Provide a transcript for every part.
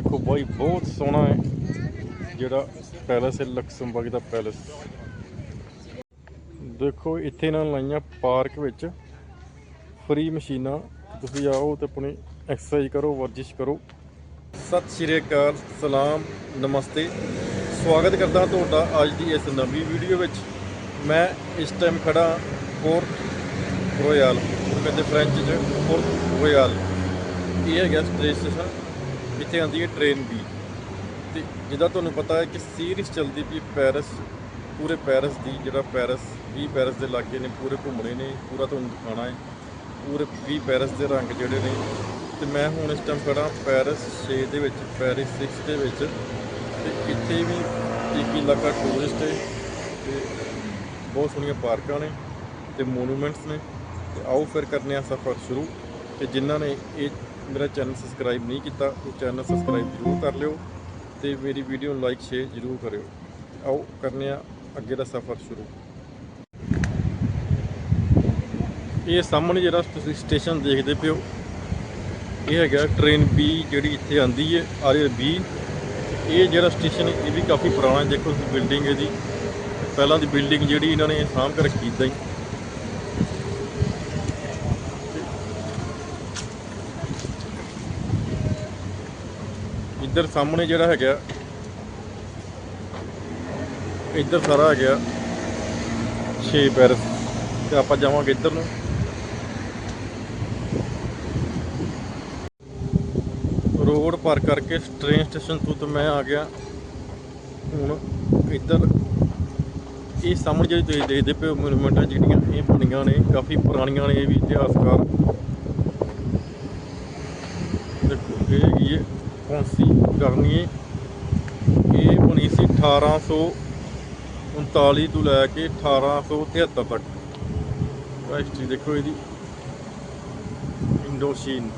ਦੇਖੋ ਬਾਈ, ਬਹੁਤ ਸੋਹਣਾ ਹੈ। ਜਿਹੜਾ ਪੈਲਸ ਹੈ, ਲਕਸਮਬਰਗ ਦਾ ਪੈਲਸ। ਦੇਖੋ, ਇੱਥੇ ਨਾਲ ਲਾਈਆਂ ਪਾਰਕ ਵਿੱਚ। ਫ੍ਰੀ ਮਸ਼ੀਨਾਂ। ਤੁਸੀਂ ਆਓ ਤੇ ਆਪਣੀ ਐਕਸਰਸਾਈਜ਼ ਕਰੋ, ਵਰਜਿਸ਼ ਕਰੋ। ਸਤਿ ਸ਼੍ਰੀ ਅਕਾਲ, ਸਲਾਮ, ਨਮਸਤੇ। ਸਵਾਗਤ ਕਰਦਾ ਤੁਹਾਡਾ ਅੱਜ ਦੀ ਇਸ ਨਵੀਂ ਵੀਡੀਓ ਵਿੱਚ। ਮੈਂ ਇਸ ਟਾਈਮ ਖੜਾ ਪੋਰਟ ਰੋਇਆਲ ਕਹਿੰਦੇ ਫ੍ਰੈਂਚ 'ਚ ਪੋਰਟ ਰੋਇਆਲ। ਇਹ ਹੈਗਾ ਸਟੇਸ਼ਨ ਇੱਥੇ ਆਉਂਦੀ ਹੈ ਟ੍ਰੇਨ ਵੀ ਤੇ ਜਿੱਦਾਂ ਤੁਹਾਨੂੰ ਪਤਾ ਹੈ ਕਿ ਸੀਰੀਜ਼ ਚੱਲਦੀ ਪਈ ਪੈਰਿਸ ਪੂਰੇ ਪੈਰਿਸ ਦੀ, ਜਿਹੜਾ ਪੈਰਿਸ 20 ਪੈਰਿਸ ਦੇ ਇਲਾਕੇ ਨੇ, ਪੂਰੇ ਘੁੰਮਣੇ ਨੇ, ਪੂਰਾ ਤੁਹਾਨੂੰ ਦਿਖਾਉਣਾ ਹੈ। ਪੂਰੇ 20 ਪੈਰਿਸ ਦੇ ਰੰਗ ਜਿਹੜੇ ਨੇ। ਤੇ ਮੈਂ ਹੁਣ ਇਸ ਟਾਈਮ ਖੜਾ ਪੈਰਿਸ 6 ਦੇ ਵਿੱਚ ਪੈਰਿਸ 6 ਦੇ ਵਿੱਚ। ਤੇ ਇੱਥੇ ਵੀ ਇੱਕ ਇਲਾਕਾ ਟੂਰਿਸਟ ਹੈ। ਤੇ ਬਹੁਤ ਸੋਹਣੀਆਂ ਪਾਰਕਾਂ ਨੇ ਤੇ ਮੋਨੂਮੈਂਟਸ ਨੇ। ਤੇ ਆਓ ਫਿਰ ਕਰਨੇ ਆ ਸਫ਼ਰ ਸ਼ੁਰੂ। ਤੇ ਜਿਨ੍ਹਾਂ ਨੇ ਇਹ ਮੇਰਾ ਚੈਨਲ ਸਬਸਕ੍ਰਾਈਬ ਨਹੀਂ ਕੀਤਾ, ਉਹ ਚੈਨਲ ਸਬਸਕ੍ਰਾਈਬ ਜ਼ਰੂਰ ਕਰ ਲਿਓ ਤੇ ਮੇਰੀ ਵੀਡੀਓ ਨੂੰ ਲਾਈਕ ਸ਼ੇਅਰ ਜ਼ਰੂਰ ਕਰਿਓ। ਆਓ, ਕਰਨੇ ਆ ਅੱਗੇ ਦਾ ਸਫ਼ਰ ਸ਼ੁਰੂ। ਇਹ ਸਾਹਮਣੇ ਜਿਹੜਾ ਤੁਸੀਂ ਸਟੇਸ਼ਨ ਦੇਖਦੇ ਪਿਓ ਇਹ ਹੈਗਾ ਟ੍ਰੇਨ ਬੀ ਜਿਹੜੀ ਇੱਥੇ ਆਂਦੀ ਹੈ ਆਰ ਬੀ ਇਹ ਜਿਹੜਾ ਸਟੇਸ਼ਨ ਇਹ ਵੀ ਕਾਫੀ ਪੁਰਾਣਾ ਦੇਖੋ ਬਿਲਡਿੰਗ ਹੈ ਜੀ ਪਹਿਲਾਂ ਦੀ ਬਿਲਡਿੰਗ ਜਿਹੜੀ ਇਹਨਾਂ ਨੇ ਸਾਂਭ ਕੇ ਰੱਖੀ ਇਦਾਂ ਹੀ। ਇੱਧਰ ਸਾਹਮਣੇ ਜਿਹੜਾ ਹੈਗਾ, ਇੱਧਰ ਸਾਰਾ ਹੈਗਾ 6 ਪੈਰਸ ਤੇ ਆਪਾਂ ਜਾਵਾਂਗੇ ਇੱਧਰ ਨੂੰ। ਰੋਡ ਪਾਰ ਕਰਕੇ ਟ੍ਰੇਨ ਸਟੇਸ਼ਨ ਤੋਂ ਤੇ ਮੈਂ ਆ ਗਿਆ। ਹੁਣ ਇੱਧਰ ਇਹ ਸਾਹਮਣੇ ਜਿਹੜੀ ਤੁਸੀਂ ਦੇਖਦੇ ਪਏ ਮੋਨੂਮੈਂਟਾਂ ਜਿਹੜੀਆਂ, ਇਹ ਬਣੀਆਂ ਨੇ, ਕਾਫੀ ਪੁਰਾਣੀਆਂ ਨੇ, ਇਹ ਵੀ ਇਤਿਹਾਸਕਾਰ। ਦੇਖੋ, ਇਹ ਹੈਗੀ ਹੈ ਫੌਂਸੀ ਗਰਨੀਏ ਇਹ ਬਣੀ ਸੀ 1839 ਤੋਂ ਲੈ ਕੇ 1873 ਤੱਕ। ਹਿਸਟਰੀ ਦੇਖੋ ਇਹਦੀ। ਇੰਡੋਚੀਨ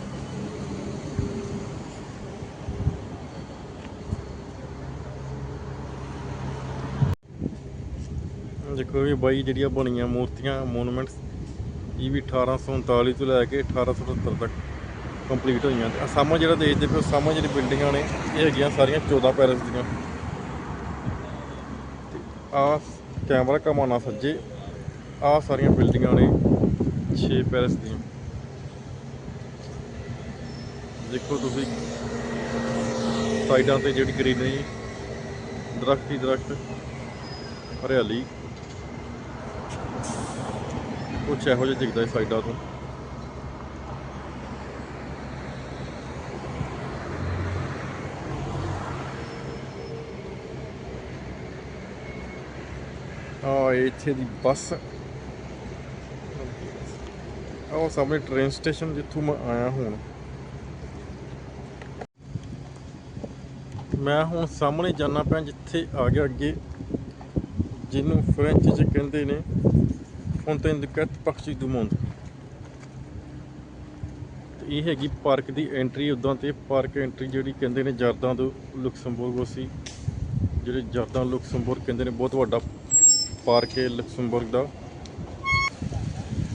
ਦੇਖੋ ਇਹ ਬਾਈ ਜਿਹੜੀਆਂ ਬਣੀਆਂ ਮੂਰਤੀਆਂ ਮੋਨੂਮੈਂਟਸ ਇਹ ਵੀ 1839 ਤੋਂ ਲੈ ਕੇ 1877 ਤੱਕ। ਕੰਪਲੀਟ ਹੋਈਆਂ ਤੇ ਸਾਹਮਣੇ ਜਿਹੜਾ ਦੇਖਦੇ ਪਏ ਸਾਹਮਣੇ ਜਿਹੜੀ ਬਿਲਡਿੰਗਾਂ ਨੇ, ਇਹ ਹੈਗੀਆਂ ਸਾਰੀਆਂ 14 ਪੈਰਿਸ ਦੀਆਂ। ਤੇ ਆਹ ਕੈਮਰਾ ਕਮਾਉਣਾ ਸੱਜੇ, ਆਹ ਸਾਰੀਆਂ ਬਿਲਡਿੰਗਾਂ ਨੇ 6 ਪੈਰਿਸ ਦੀਆਂ। ਦੇਖੋ ਤੁਸੀਂ, ਸਾਈਡਾਂ ਤੇ ਜਿਹੜੀ ਗ੍ਰੀਨਰੀ, ਦਰਖਤ ਹੀ ਦਰਖਤ, ਹਰਿਆਲੀ। ਕੁਛ ਇਹੋ ਜਿਹਾ ਦਿਖਦਾ ਹੈ ਸਾਈਡਾਂ ਤੋਂ। ਆ ਇੱਥੇ ਦੀ ਬੱਸ। ਉਹ ਸਾਹਮਣੇ ਟ੍ਰੇਨ ਸਟੇਸ਼ਨ ਜਿੱਥੋਂ ਮੈਂ ਆਇਆ ਹੁਣ। ਮੈਂ ਹੁਣ ਸਾਹਮਣੇ ਜਾਣਾ ਪਿਆ ਜਿੱਥੇ ਆ ਗਿਆ ਅੱਗੇ। ਜਿਹਨੂੰ ਫ੍ਰੈਂਚ ਚ ਕਹਿੰਦੇ ਨੇ ਫੌਂਟੇਨ ਦੇ ਕੈਟ ਪਕਸ਼ੀ du monde ਤੇ ਇਹ ਹੈਗੀ ਪਾਰਕ ਦੀ ਐਂਟਰੀ ਉਦਾਂ ਤੇ। ਪਾਰਕ ਐਂਟਰੀ ਜਿਹੜੀ ਕਹਿੰਦੇ ਨੇ ਜਰਦਾਂ ਤੋਂ ਲੁਕਸਮਬਰਗ ਸੀ ਜਿਹੜੇ ਜਰਦਾਂ ਲੁਕਸਮਬਰਗ ਕਹਿੰਦੇ ਨੇ, ਬਹੁਤ ਵੱਡਾ ਪਾਰਕ ਹੈ ਲੁਕਸਮਬਰਗ ਦਾ।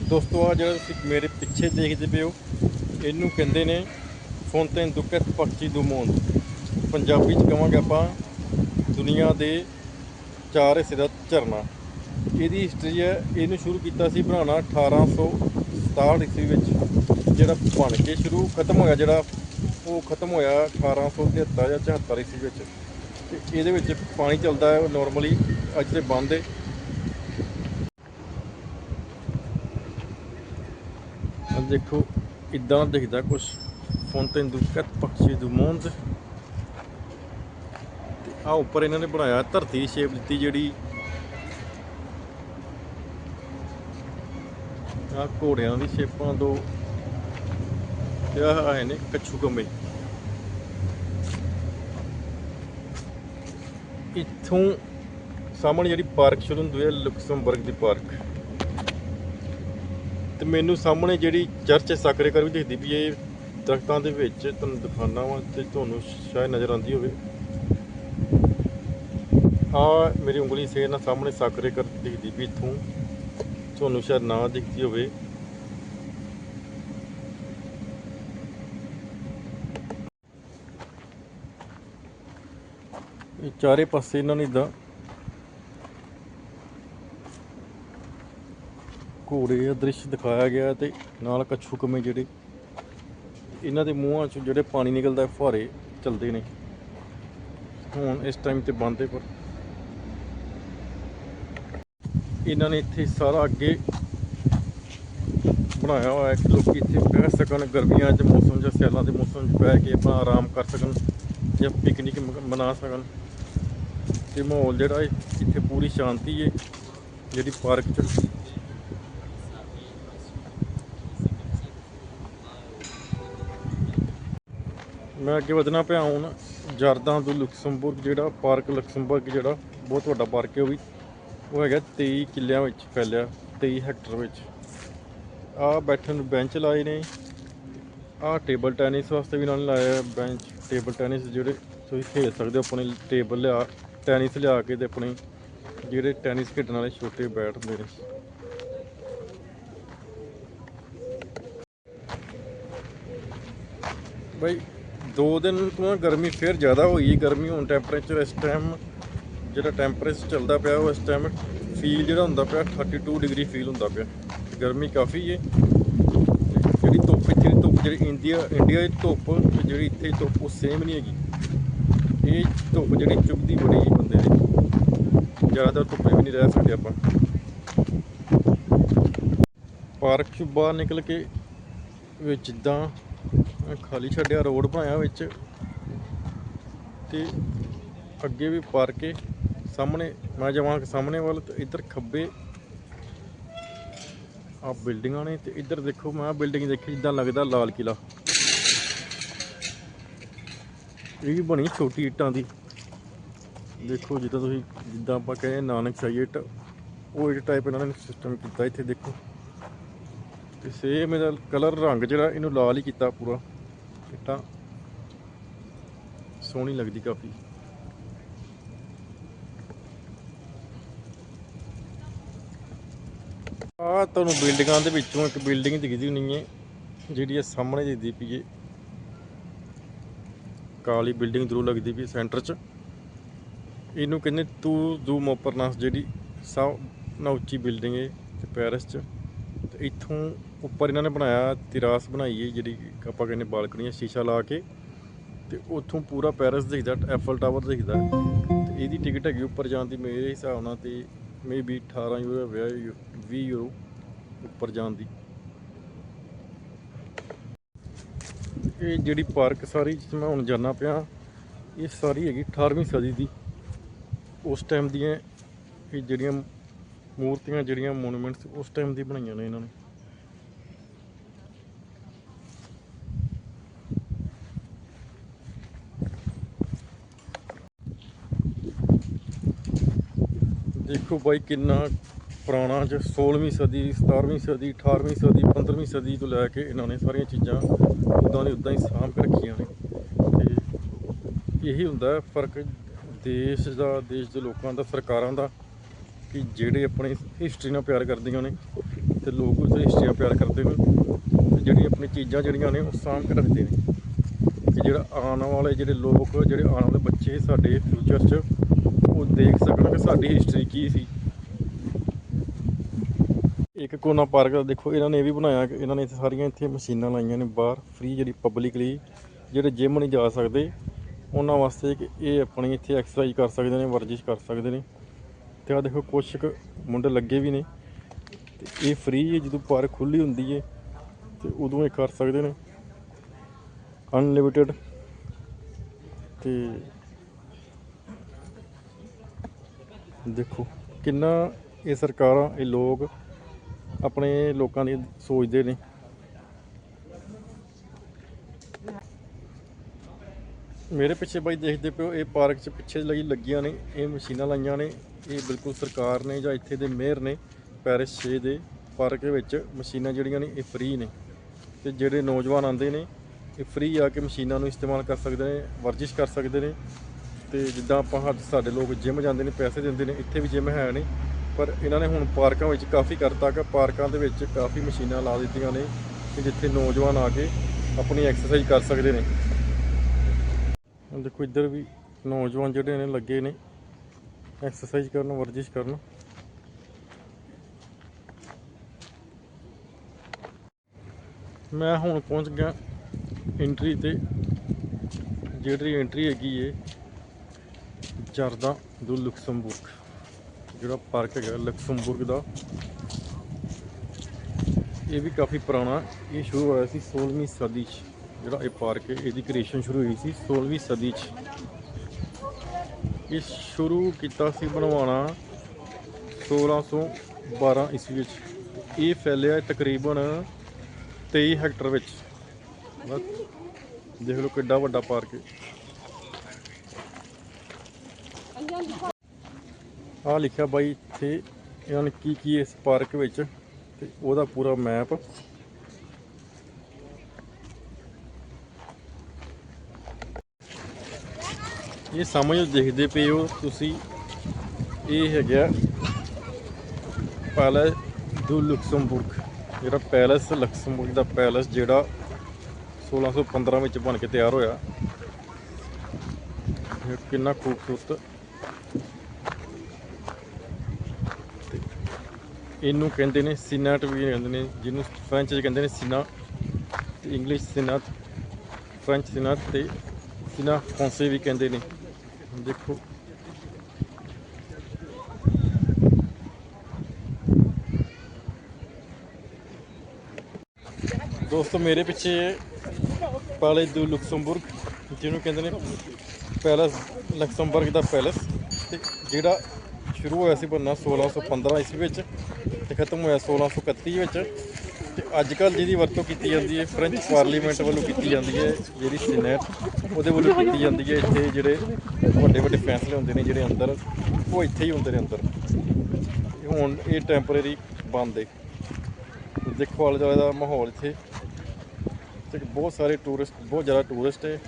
ਦੋਸਤੋ ਆ ਜਿਹੜਾ ਤੁਸੀਂ ਮੇਰੇ ਪਿੱਛੇ ਦੇਖਦੇ ਪਏ ਹੋ, ਇਹਨੂੰ ਕਹਿੰਦੇ ਨੇ ਫੌਂਟੇਨ du ਕੈਟ ਪਕਸ਼ੀ du monde ਪੰਜਾਬੀ ਚ ਕਹਾਂਗੇ ਆਪਾਂ, ਦੁਨੀਆ ਦੇ ਚਾਰ ਹਿੱਸੇ ਦਾ ਝਰਨਾ। ਇਹਦੀ ਹਿਸਟਰੀ ਹੈ, ਇਹਨੂੰ ਸ਼ੁਰੂ ਕੀਤਾ ਸੀ ਬਣਾਉਣਾ 1867 ਈਸਵੀ ਵਿੱਚ, ਜਿਹੜਾ ਬਣ ਕੇ ਸ਼ੁਰੂ ਖਤਮ ਹੋਇਆ, ਜਿਹੜਾ ਉਹ ਖਤਮ ਹੋਇਆ 1873 ਜਾਂ 74 ਈਸਵੀ ਵਿੱਚ। ਤੇ ਇਹਦੇ ਵਿੱਚ ਪਾਣੀ ਚੱਲਦਾ ਹੈ ਨਾਰਮਲੀ ਅੱਜ ਤੇ ਬੰਦ ਹੈ। ਦੇਖੋ, ਇਦਾਂ ਦਿਖਦਾ ਕੁਝ ਫੌਂਟੇਨ du ਕੈਟ ਪਕਸ਼ੀ du monde ਆ ਉੱਪਰ ਇਹਨਾਂ ਨੇ ਬਣਾਇਆ ਧਰਤੀ ਦੀ ਸ਼ੇਪ ਦਿੱਤੀ ਜਿਹੜੀ। ਆ ਘੋੜਿਆਂ ਦੀ ਸ਼ੇਪਾਂ ਦੋ। ਤੇ ਆਹ ਆਏ ਨੇ ਕੱਛੂ ਕੰਮੇ ਇੱਥੋਂ ਸਾਹਮਣੇ ਜਿਹੜੀ ਪਾਰਕ ਸ਼ੁਰੂ ਹੁੰਦੀ ਹੈ, ਲੁਕਸਮਬਰਗ ਦੀ ਪਾਰਕ। ਤੇ ਮੈਨੂੰ ਸਾਹਮਣੇ ਜਿਹੜੀ ਚਰਚ ਸਾਕਰੇ ਕਰ ਵੀ ਦਿਖਦੀ ਵੀ ਇਹ ਦਰਖਤਾਂ ਦੇ ਵਿੱਚ ਤੁਹਾਨੂੰ ਦਿਖਾਣਾ ਵਾ ਤੇ ਤੁਹਾਨੂੰ ਸ਼ਾਇਦ ਨਜ਼ਰ ਆਉਂਦੀ ਹੋਵੇ। ਆ ਮੇਰੀ ਉਂਗਲੀ ਸੇ ਨਾ ਸਾਹਮਣੇ ਸਾਕਰੇ ਕਰ ਦਿਖਦੀ ਵੀ ਇੱਥੋਂ। ਤੁਹਾਨੂੰ ਸ਼ਾਇਦ ਨਾ ਦਿਖਦੀ ਹੋਵੇ। ਇਹ ਚਾਰੇ ਪਾਸੇ ਇਹਨਾਂ ਨੇ ਇਦਾਂ ਘੋੜੇ ਦਾ ਦ੍ਰਿਸ਼ ਦਿਖਾਇਆ ਗਿਆ ਤੇ ਨਾਲ ਕੱਛੂ ਕਮੇ ਜਿਹੜੇ ਇਹਨਾਂ ਦੇ ਮੂੰਹਾਂ ਚੋਂ ਜਿਹੜੇ ਪਾਣੀ ਨਿਕਲਦਾ ਹੈ, ਫੁਹਾਰੇ ਚੱਲਦੇ ਨੇ। ਹੁਣ ਇਸ ਟਾਈਮ ਤੇ ਬੰਦ ਹੈ ਪਰ ਇਹਨਾਂ ਨੇ ਇੱਥੇ ਸਾਰਾ ਅੱਗੇ ਬਣਾਇਆ ਹੋਇਆ ਹੈ ਕਿ ਲੋਕੀ ਇੱਥੇ ਬਹਿ ਸਕਣ ਗਰਮੀਆਂ ਦੇ ਮੌਸਮ ਜਾਂ ਸਿਆਲਾਂ ਦੇ ਮੌਸਮ 'ਚ ਬਹਿ ਕੇ ਆਪਣਾ ਆਰਾਮ ਕਰ ਸਕਣ ਜਾਂ ਪਿਕਨਿਕ ਮ- ਮਨਾ ਸਕਣ। ਤੇ ਮਾਹੌਲ ਜਿਹੜਾ ਹੈ ਇੱਥੇ ਪੂਰੀ ਸ਼ਾਂਤੀ ਹੈ ਜਿਹੜੀ ਪਾਰਕ 'ਚ ਮੈਂ ਅੱਗੇ ਵਧਣਾ ਪਿਆ ਹੁਣ ਜਰਦਾਂ ਤੋਂ ਲੁਕਸਮਬਰਗ ਜਿਹੜਾ ਪਾਰਕ ਲੁਕਸਮਬਰਗ ਜਿਹੜਾ, ਬਹੁਤ ਵੱਡਾ ਪਾਰਕ ਹੈ ਉਹ ਵੀ। ਉਹ ਹੈਗਾ 23 ਕਿੱਲਿਆਂ ਵਿੱਚ ਫੈਲਿਆ 23 ਹੈਕਟਰ ਵਿੱਚ। ਆ ਬੈਠਣ ਨੂੰ ਬੈਂਚ ਲਾਏ ਨੇ। ਆ ਟੇਬਲ ਟੈਨਿਸ ਵਾਸਤੇ ਵੀ ਨਾਲ ਲਾਇਆ ਬੈਂਚ। ਟੇਬਲ ਟੈਨਿਸ ਜਿਹੜੇ ਤੁਸੀਂ ਖੇਡ ਸਕਦੇ ਹੋ, ਆਪਣੇ ਟੇਬਲ ਲਿਆ, ਟੈਨਿਸ ਲਿਆ ਕੇ ਤੇ ਆਪਣੇ ਜਿਹੜੇ ਟੈਨਿਸ ਖੇਡਣ ਵਾਲੇ ਛੋਟੇ ਬੈਟ ਹੁੰਦੇ ਨੇ। ਬਈ ਦੋ ਦਿਨ ਤੋਂ ਗਰਮੀ ਫੇਰ ਜ਼ਿਆਦਾ ਹੋਈ ਗਰਮੀ ਹੁਣ ਟੈਂਪਰੇਚਰ ਇਸ ਟਾਈਮ ਜਿਹੜਾ ਟੈਂਪਰੇਚਰ ਚੱਲਦਾ ਪਿਆ, ਉਹ ਇਸ ਟਾਈਮ ਫੀਲ ਜਿਹੜਾ ਹੁੰਦਾ ਪਿਆ 32 ਡਿਗਰੀ ਫੀਲ ਹੁੰਦਾ ਪਿਆ। ਗਰਮੀ ਕਾਫੀ ਹੈ। ਜਿਹੜੀ ਧੁੱਪ ਇੱਥੇ ਧੁੱਪ, ਜਿਹੜੀ ਇੰਡੀਆ ਇੰਡੀਆ ਦੀ ਧੁੱਪ ਤੇ ਜਿਹੜੀ ਇੱਥੇ ਧੁੱਪ, ਉਹ ਸੇਮ ਨਹੀਂ ਹੈਗੀ। ਇਹ ਧੁੱਪ ਜਿਹੜੀ ਚੁੱਭਦੀ ਬੜੀ ਬੰਦੇ ਦੀ। ਜ਼ਿਆਦਾ ਧੁੱਪੇ ਵੀ ਨਹੀਂ ਰਹਿ ਸਕਦੇ ਆਪਾਂ। ਪਾਰਕ ਚੋਂ ਬਾਹਰ ਨਿਕਲ ਕੇ ਵਿੱਚ ਜਿੱਦਾਂ ਖਾਲੀ ਛੱਡਿਆ ਰੋਡ ਬਣਾਇਆ ਵਿੱਚ ਤੇ ਅੱਗੇ ਵੀ ਪਾਰ ਕੇ ਸਾਹਮਣੇ, ਮੈਂ ਜਾਵਾਂ ਸਾਹਮਣੇ ਵੱਲ ਤੇ ਇੱਧਰ ਖੱਬੇ ਆ ਬਿਲਡਿੰਗਾਂ ਨੇ ਤੇ ਇੱਧਰ ਦੇਖੋ, ਮੈਂ ਬਿਲਡਿੰਗ ਦੇਖੀ ਜਿੱਦਾਂ ਲੱਗਦਾ ਲਾਲ ਕਿਲਾ ਇਹ ਵੀ ਬਣੀ ਛੋਟੀ ਇੱਟਾਂ ਦੀ। ਦੇਖੋ ਜਿੱਦਾਂ ਤੁਸੀਂ, ਜਿੱਦਾਂ ਆਪਾਂ ਕਹਿੰਦੇ ਨਾਨਕ ਸ਼ਾਹੀ ਇੱਟ, ਉਹ ਇੱਟ ਟਾਈਪ ਇਹਨਾਂ ਨੇ ਸਿਸਟਮ ਕੀਤਾ ਇੱਥੇ ਦੇਖੋ। ਤੇ ਸੇਮ ਇਹਦਾ ਕਲਰ ਰੰਗ ਜਿਹੜਾ ਇਹਨੂੰ ਲਾਲ ਹੀ ਕੀਤਾ ਪੂਰਾ। ਇੱਟਾਂ ਸੋਹਣੀ ਲੱਗਦੀ ਕਾਫੀ। ਆ ਤੁਹਾਨੂੰ ਬਿਲਡਿੰਗਾਂ ਦੇ ਵਿੱਚੋਂ ਇੱਕ ਬਿਲਡਿੰਗ ਦਿਖਦੀ ਹੋਣੀ ਹੈ, ਜਿਹੜੀ ਇਹ ਸਾਹਮਣੇ ਦਿਖਦੀ ਪਈ ਹੈ। ਕਾਲੀ ਬਿਲਡਿੰਗ ਦੂਰੋਂ ਲੱਗਦੀ ਪਈ ਸੈਂਟਰ 'ਚ। ਇਹਨੂੰ ਕਹਿੰਦੇ ਤੂ ਜ਼ੂ ਮੋਪਰਨਾਸ ਜਿਹੜੀ ਸਭ ਨਾਲੋਂ ਉੱਚੀ ਬਿਲਡਿੰਗ ਹੈ, ਤੇ ਪੈਰਿਸ 'ਚ। ਤੇ ਇੱਥੋਂ ਉੱਪਰ ਇਹਨਾਂ ਨੇ ਬਣਾਇਆ ਤਿਰਾਸ ਬਣਾਈ ਹੈ, ਜਿਹੜੀ ਆਪਾਂ ਕਹਿੰਦੇ ਬਾਲਕਨੀ ਸ਼ੀਸ਼ਾ ਲਾ ਕੇ। ਤੇ ਉੱਥੋਂ ਪੂਰਾ ਪੈਰਿਸ ਦਿਖਦਾ, ਐਫਲ ਟਾਵਰ ਦਿਖਦਾ। ਤੇ ਇਹਦੀ ਟਿਕਟ ਹੈਗੀ ਉੱਪਰ ਜਾਣ ਦੀ, ਮੇਰੇ ਹਿਸਾਬ ਨਾਲ ਤੇ ਮੇਬੀ 18 ਯੂਰੋ ਜਾਂ 20 ਯੂਰੋ ਉੱਪਰ ਜਾਣ ਦੀ। ਇਹ ਜਿਹੜੀ ਪਾਰਕ ਸਾਰੀ ਜਿਸ ਮੈਂ ਹੁਣ ਜਾਣਾ ਪਿਆ, ਇਹ ਸਾਰੀ ਹੈਗੀ 18ਵੀਂ ਸਦੀ ਦੀ। ਉਸ ਟਾਈਮ ਦੀਆਂ ਇਹ ਜਿਹੜੀਆਂ ਮੂਰਤੀਆਂ, ਜਿਹੜੀਆਂ ਮੋਨੂਮੈਂਟਸ ਉਸ ਟਾਈਮ ਦੀ ਬਣਾਈਆਂ ਨੇ ਇਹਨਾਂ ਨੇ। ਦੇਖੋ ਬਾਈ ਕਿੰਨਾ ਪੁਰਾਣਾ ਜ 16ਵੀਂ ਸਦੀ 17ਵੀਂ ਸਦੀ 18ਵੀਂ ਸਦੀ 15ਵੀਂ ਸਦੀ ਤੋਂ ਲੈ ਕੇ ਇਹਨਾਂ ਨੇ ਸਾਰੀਆਂ ਚੀਜ਼ਾਂ ਉਦਾਂ ਦੀ ਉਦਾਂ ਹੀ ਸਾਂਭ ਕੇ ਰੱਖੀਆਂ ਨੇ। ਤੇ ਇਹੀ ਹੁੰਦਾ ਫ਼ਰਕ ਦੇਸ਼ ਦਾ, ਦੇਸ਼ ਦੇ ਲੋਕਾਂ ਦਾ, ਸਰਕਾਰਾਂ ਦਾ ਕਿ ਜਿਹੜੇ ਆਪਣੀ ਹਿਸਟਰੀ ਨਾਲ ਪਿਆਰ ਕਰਦੀਆਂ ਨੇ ਤੇ ਲੋਕ ਉਸ ਹਿਸਟਰੀ ਨਾਲ ਪਿਆਰ ਕਰਦੇ ਨੇ ਤੇ ਜਿਹੜੀਆਂ ਆਪਣੀ ਚੀਜ਼ਾਂ ਜਿਹੜੀਆਂ ਨੇ ਉਹ ਸਾਂਭ ਕੇ ਰੱਖਦੇ ਨੇ। ਕਿ ਜਿਹੜਾ ਆਉਣ ਵਾਲੇ ਜਿਹੜੇ ਲੋਕ, ਜਿਹੜੇ ਆਉਣ ਵਾਲੇ ਬੱਚੇ ਸਾਡੇ ਫਿਊਚਰ 'ਚ ਉਹ ਦੇਖ ਸਕਣ ਕਿ ਸਾਡੀ ਹਿਸਟਰੀ ਕੀ ਸੀ। ਇੱਕ ਕੋਨਾ ਪਾਰਕ ਦਾ ਦੇਖੋ, ਇਹਨਾਂ ਨੇ ਇਹ ਵੀ ਬਣਾਇਆ ਕਿ ਇਹਨਾਂ ਨੇ ਇੱਥੇ ਸਾਰੀਆਂ ਇੱਥੇ ਮਸ਼ੀਨਾਂ ਲਾਈਆਂ ਨੇ ਬਾਹਰ ਫ੍ਰੀ ਜਿਹੜੀ ਪਬਲਿਕਲੀ ਜਿਹੜੇ ਜਿਮ ਨਹੀਂ ਜਾ ਸਕਦੇ, ਉਹਨਾਂ ਵਾਸਤੇ ਕਿ ਇਹ ਆਪਣੀ ਇੱਥੇ ਐਕਸਰਸਾਈਜ਼ ਕਰ ਸਕਦੇ ਨੇ, ਵਰਜਿਸ਼ ਕਰ ਸਕਦੇ ਨੇ। ਤੇ ਆ ਦੇਖੋ, ਕੁਛ ਕੁ ਮੁੰਡੇ ਲੱਗੇ ਵੀ ਨੇ। ਤੇ ਇਹ ਫ੍ਰੀ ਹੈ, ਜਦੋਂ ਪਾਰਕ ਖੁੱਲੀ ਹੁੰਦੀ ਹੈ, ਤੇ ਉਦੋਂ ਇਹ ਕਰ ਸਕਦੇ ਨੇ। ਅਨਲਿਮਿਟਿਡ ਤੇ ਦੇਖੋ, ਕਿੰਨਾ ਇਹ ਸਰਕਾਰਾਂ, ਇਹ ਲੋਕ ਆਪਣੇ ਲੋਕਾਂ ਦੀ ਸੋਚਦੇ ਨੇ। ਮੇਰੇ ਪਿੱਛੇ ਬਾਈ ਦੇਖਦੇ ਪਿਓ ਇਹ ਪਾਰਕ 'ਚ ਪਿੱਛੇ ਲਈ ਲੱਗੀਆਂ ਨੇ, ਇਹ ਮਸ਼ੀਨਾਂ ਲਾਈਆਂ ਨੇ, ਇਹ ਬਿਲਕੁਲ ਸਰਕਾਰ ਨੇ ਜਾਂ ਇੱਥੇ ਦੇ ਮੇਅਰ ਨੇ ਪੈਰਿਸ 6 ਦੇ ਪਾਰਕ ਦੇ ਵਿੱਚ ਮਸ਼ੀਨਾਂ ਜਿਹੜੀਆਂ ਨੇ, ਇਹ ਫ੍ਰੀ ਨੇ। ਤੇ ਜਿਹੜੇ ਨੌਜਵਾਨ ਆਉਂਦੇ ਨੇ, ਇਹ ਫ੍ਰੀ ਆ ਕੇ ਮਸ਼ੀਨਾਂ ਨੂੰ ਇਸਤੇਮਾਲ ਕਰ ਸਕਦੇ ਨੇ, ਵਰਜਿਸ਼ ਕਰ ਸਕਦੇ ਨੇ। ਤੇ ਜਿੱਦਾਂ ਆਪਾਂ ਹੱਥ ਸਾਡੇ ਲੋਕ ਜਿਮ ਜਾਂਦੇ ਨੇ, ਪੈਸੇ ਦਿੰਦੇ ਨੇ, ਇੱਥੇ ਵੀ ਜਿਮ ਹੈ ਨਹੀਂ। ਪਰ ਇਹਨਾਂ ਨੇ ਹੁਣ ਪਾਰਕਾਂ ਵਿੱਚ ਕਾਫੀ ਕਰਤਾ ਕਿ ਪਾਰਕਾਂ ਦੇ ਵਿੱਚ ਕਾਫੀ ਮਸ਼ੀਨਾਂ ਲਾ ਦਿੱਤੀਆਂ ਨੇ ਕਿ ਜਿੱਥੇ ਨੌਜਵਾਨ ਆ ਕੇ ਆਪਣੀ ਐਕਸਰਸਾਈਜ਼ ਕਰ ਸਕਦੇ ਨੇ। ਦੇਖੋ ਇੱਧਰ ਵੀ ਨੌਜਵਾਨ ਜਿਹੜੇ ਨੇ ਲੱਗੇ ਨੇ ਐਕਸਰਸਾਈਜ਼ ਕਰਨ, ਵਰਜਿਸ਼ ਕਰਨ। ਮੈਂ ਹੁਣ ਪਹੁੰਚ ਗਿਆ ਐਂਟਰੀ ਤੇ। ਜਿਹੜੀ ਐਂਟਰੀ ਹੈਗੀ ਏ ਜਰਦਾ ਦੋ ਲੁਕਸਮਬੁਰਗ, ਜਿਹੜਾ ਪਾਰਕ ਹੈਗਾ ਲਕਸਮਬੁਰਗ ਦਾ। ਇਹ ਵੀ ਕਾਫੀ ਪੁਰਾਣਾ, ਇਹ ਸ਼ੁਰੂ ਹੋਇਆ ਸੀ 16ਵੀਂ ਸਦੀ 'ਚ, ਜਿਹੜਾ ਇਹ ਪਾਰਕ ਹੈ, ਇਹਦੀ ਕ੍ਰੀਏਸ਼ਨ ਸ਼ੁਰੂ ਹੋਈ ਸੀ 16ਵੀਂ ਸਦੀ 'ਚ। ਇਹ ਸ਼ੁਰੂ ਕੀਤਾ ਸੀ ਬਣਵਾਉਣਾ 1612 ਈਸਵੀ ਵਿੱਚ ਇਹ ਫੈਲਿਆ ਤਕਰੀਬਨ 23 ਹੈਕਟਰ ਵਿੱਚ। ਬਸ ਦੇਖ ਲਓ ਕਿੱਡਾ ਵੱਡਾ ਪਾਰਕ ਹੈ। ਆ ਲਿਖਿਆ ਬਾਈ ਇੱਥੇ ਇਹਨਾਂ ਨੇ ਕੀ ਕੀ ਇਸ ਪਾਰਕ ਵਿੱਚ, ਤੇ ਉਹਦਾ ਪੂਰਾ ਮੈਪ। ਇਹ ਸਾਹਮਣੇ ਦੇਖਦੇ ਪਏ ਹੋ ਤੁਸੀਂ, ਇਹ ਹੈਗਾ ਪੈਲਸ ਡੂ ਲੁਕਸਮਬੁਰਗ। ਜਿਹੜਾ ਪੈਲਸ ਲਕਸਮਬੁਰਗ ਦਾ ਪੈਲਸ ਜਿਹੜਾ 1615 ਵਿੱਚ ਬਣ ਕੇ ਤਿਆਰ ਹੋਇਆ। ਕਿੰਨਾ ਖੂਬਸੂਰਤ ਇਹਨੂੰ ਕਹਿੰਦੇ ਨੇ ਸੀਨਾਟ ਵੀ ਕਹਿੰਦੇ ਨੇ, ਜਿਹਨੂੰ ਫ੍ਰੈਂਚ 'ਚ ਕਹਿੰਦੇ ਨੇ ਸੀਨਾ, ਤੇ ਇੰਗਲਿਸ਼ ਸੀਨਾਟ ਫ੍ਰੈਂਚ ਸੀਨਾਟ ਤੇ ਸੀਨਾ ਫਰਾਂਸੇ ਵੀ ਕਹਿੰਦੇ ਨੇ। ਦੇਖੋ। ਦੋਸਤੋ, ਮੇਰੇ ਪਿੱਛੇ ਪਾਲੇ ਦੂ ਲੁਕਸਮਬੁਰਗ ਜਿਹਨੂੰ ਕਹਿੰਦੇ ਨੇ ਪੈਲਸ ਲਕਸਮਬਰਗ ਦਾ ਪੈਲਸ ਤੇ ਜਿਹੜਾ ਸ਼ੁਰੂ ਹੋਇਆ ਸੀ ਬੰਨਾ 1615 ਈਸਵੀ ਵਿੱਚ ਤੇ ਖਤਮ ਹੋਇਆ 1631 ਵਿੱਚ ਤੇ ਅੱਜ ਕੱਲ ਜਿਹਦੀ ਵਰਤੋਂ ਕੀਤੀ ਜਾਂਦੀ ਹੈ ਫ੍ਰੈਂਚ ਪਾਰਲੀਮੈਂਟ ਵੱਲੋਂ ਕੀਤੀ ਜਾਂਦੀ ਹੈ, ਜਿਹੜੀ ਸੀਨੇਟ ਉਹਦੇ ਵੱਲੋਂ ਕੀਤੀ ਜਾਂਦੀ ਹੈ, ਇੱਥੇ ਜਿਹੜੇ ਵੱਡੇ ਵੱਡੇ ਫੈਸਲੇ ਹੁੰਦੇ ਨੇ ਜਿਹੜੇ ਅੰਦਰ, ਉਹ ਇੱਥੇ ਹੀ ਹੁੰਦੇ ਨੇ ਅੰਦਰ। ਹੁਣ ਇਹ ਟੈਂਪਰੇਰੀ ਬੰਦ ਹੈ। ਦੇਖੋ ਆਲੇ ਦੁਆਲੇ ਦਾ ਮਾਹੌਲ ਇੱਥੇ। ਤੇ ਬਹੁਤ ਸਾਰੇ ਟੂਰਿਸਟ ਬਹੁਤ ਜ਼ਿਆਦਾ ਟੂਰਿਸਟ ਹੈ,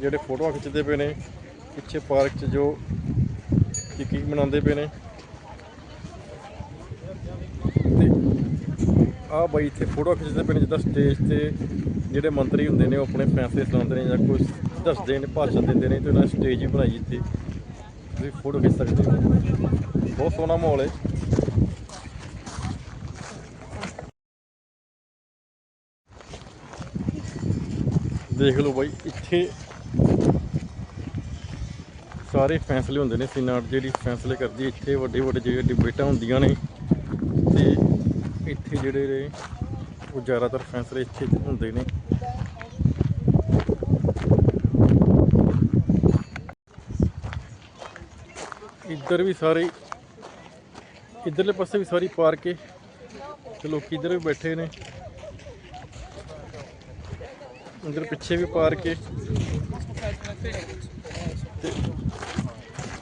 ਜਿਹੜੇ ਫੋਟੋਆਂ ਖਿੱਚਦੇ ਪਏ ਨੇ, ਪਿੱਛੇ ਪਾਰਕ 'ਚ ਜੋ ਕੀ ਮਨਾਉਂਦੇ ਪਏ ਨੇ। ਆ ਬਾਈ ਇੱਥੇ ਫੋਟੋ ਖਿੱਚਦੇ ਪਏ ਨੇ ਜਿੱਦਾਂ ਸਟੇਜ ਤੇ ਜਿਹੜੇ ਮੰਤਰੀ ਹੁੰਦੇ ਨੇ ਉਹ ਆਪਣੇ ਫੈਸਲੇ ਸੁਣਾਉਂਦੇ ਨੇ ਜਾਂ ਕੁਝ ਦੱਸਦੇ ਨੇ, ਭਾਸ਼ਣ ਦਿੰਦੇ ਨੇ ਤੇ ਉਹਨਾਂ ਸਟੇਜ ਹੀ ਬਣਾਈ ਇੱਥੇ। ਤੁਸੀਂ ਫੋਟੋ ਖਿੱਚ ਸਕਦੇ ਹੋ। ਬਹੁਤ ਸੋਹਣਾ ਮਾਹੌਲ ਹੈ। ਦੇਖ ਲਓ ਬਾਈ, ਇੱਥੇ ਸਾਰੇ ਫੈਸਲੇ ਹੁੰਦੇ ਨੇ, ਸੀਨਾਟ ਜਿਹੜੀ ਫੈਸਲੇ ਕਰਦੀ ਇੱਥੇ ਵੱਡੇ ਵੱਡੇ ਜਿਹੜੇ ਡਿਬੇਟਾਂ ਹੁੰਦੀਆਂ ਨੇ ਇੱਥੇ ਜਿਹੜੇ ਨੇ, ਉਹ ਜ਼ਿਆਦਾਤਰ ਫੈਸਲੇ ਇੱਥੇ ਹੁੰਦੇ ਨੇ। ਇੱਧਰ ਵੀ ਸਾਰੇ, ਇੱਧਰਲੇ ਪਾਸੇ ਵੀ ਸਾਰੀ ਪਾਰਕ ਹੈ ਤੇ ਲੋਕੀ ਇੱਧਰ ਵੀ ਬੈਠੇ ਨੇ। ਅੰਦਰ ਪਿੱਛੇ ਵੀ ਪਾਰਕ ਹੈ ਤੇ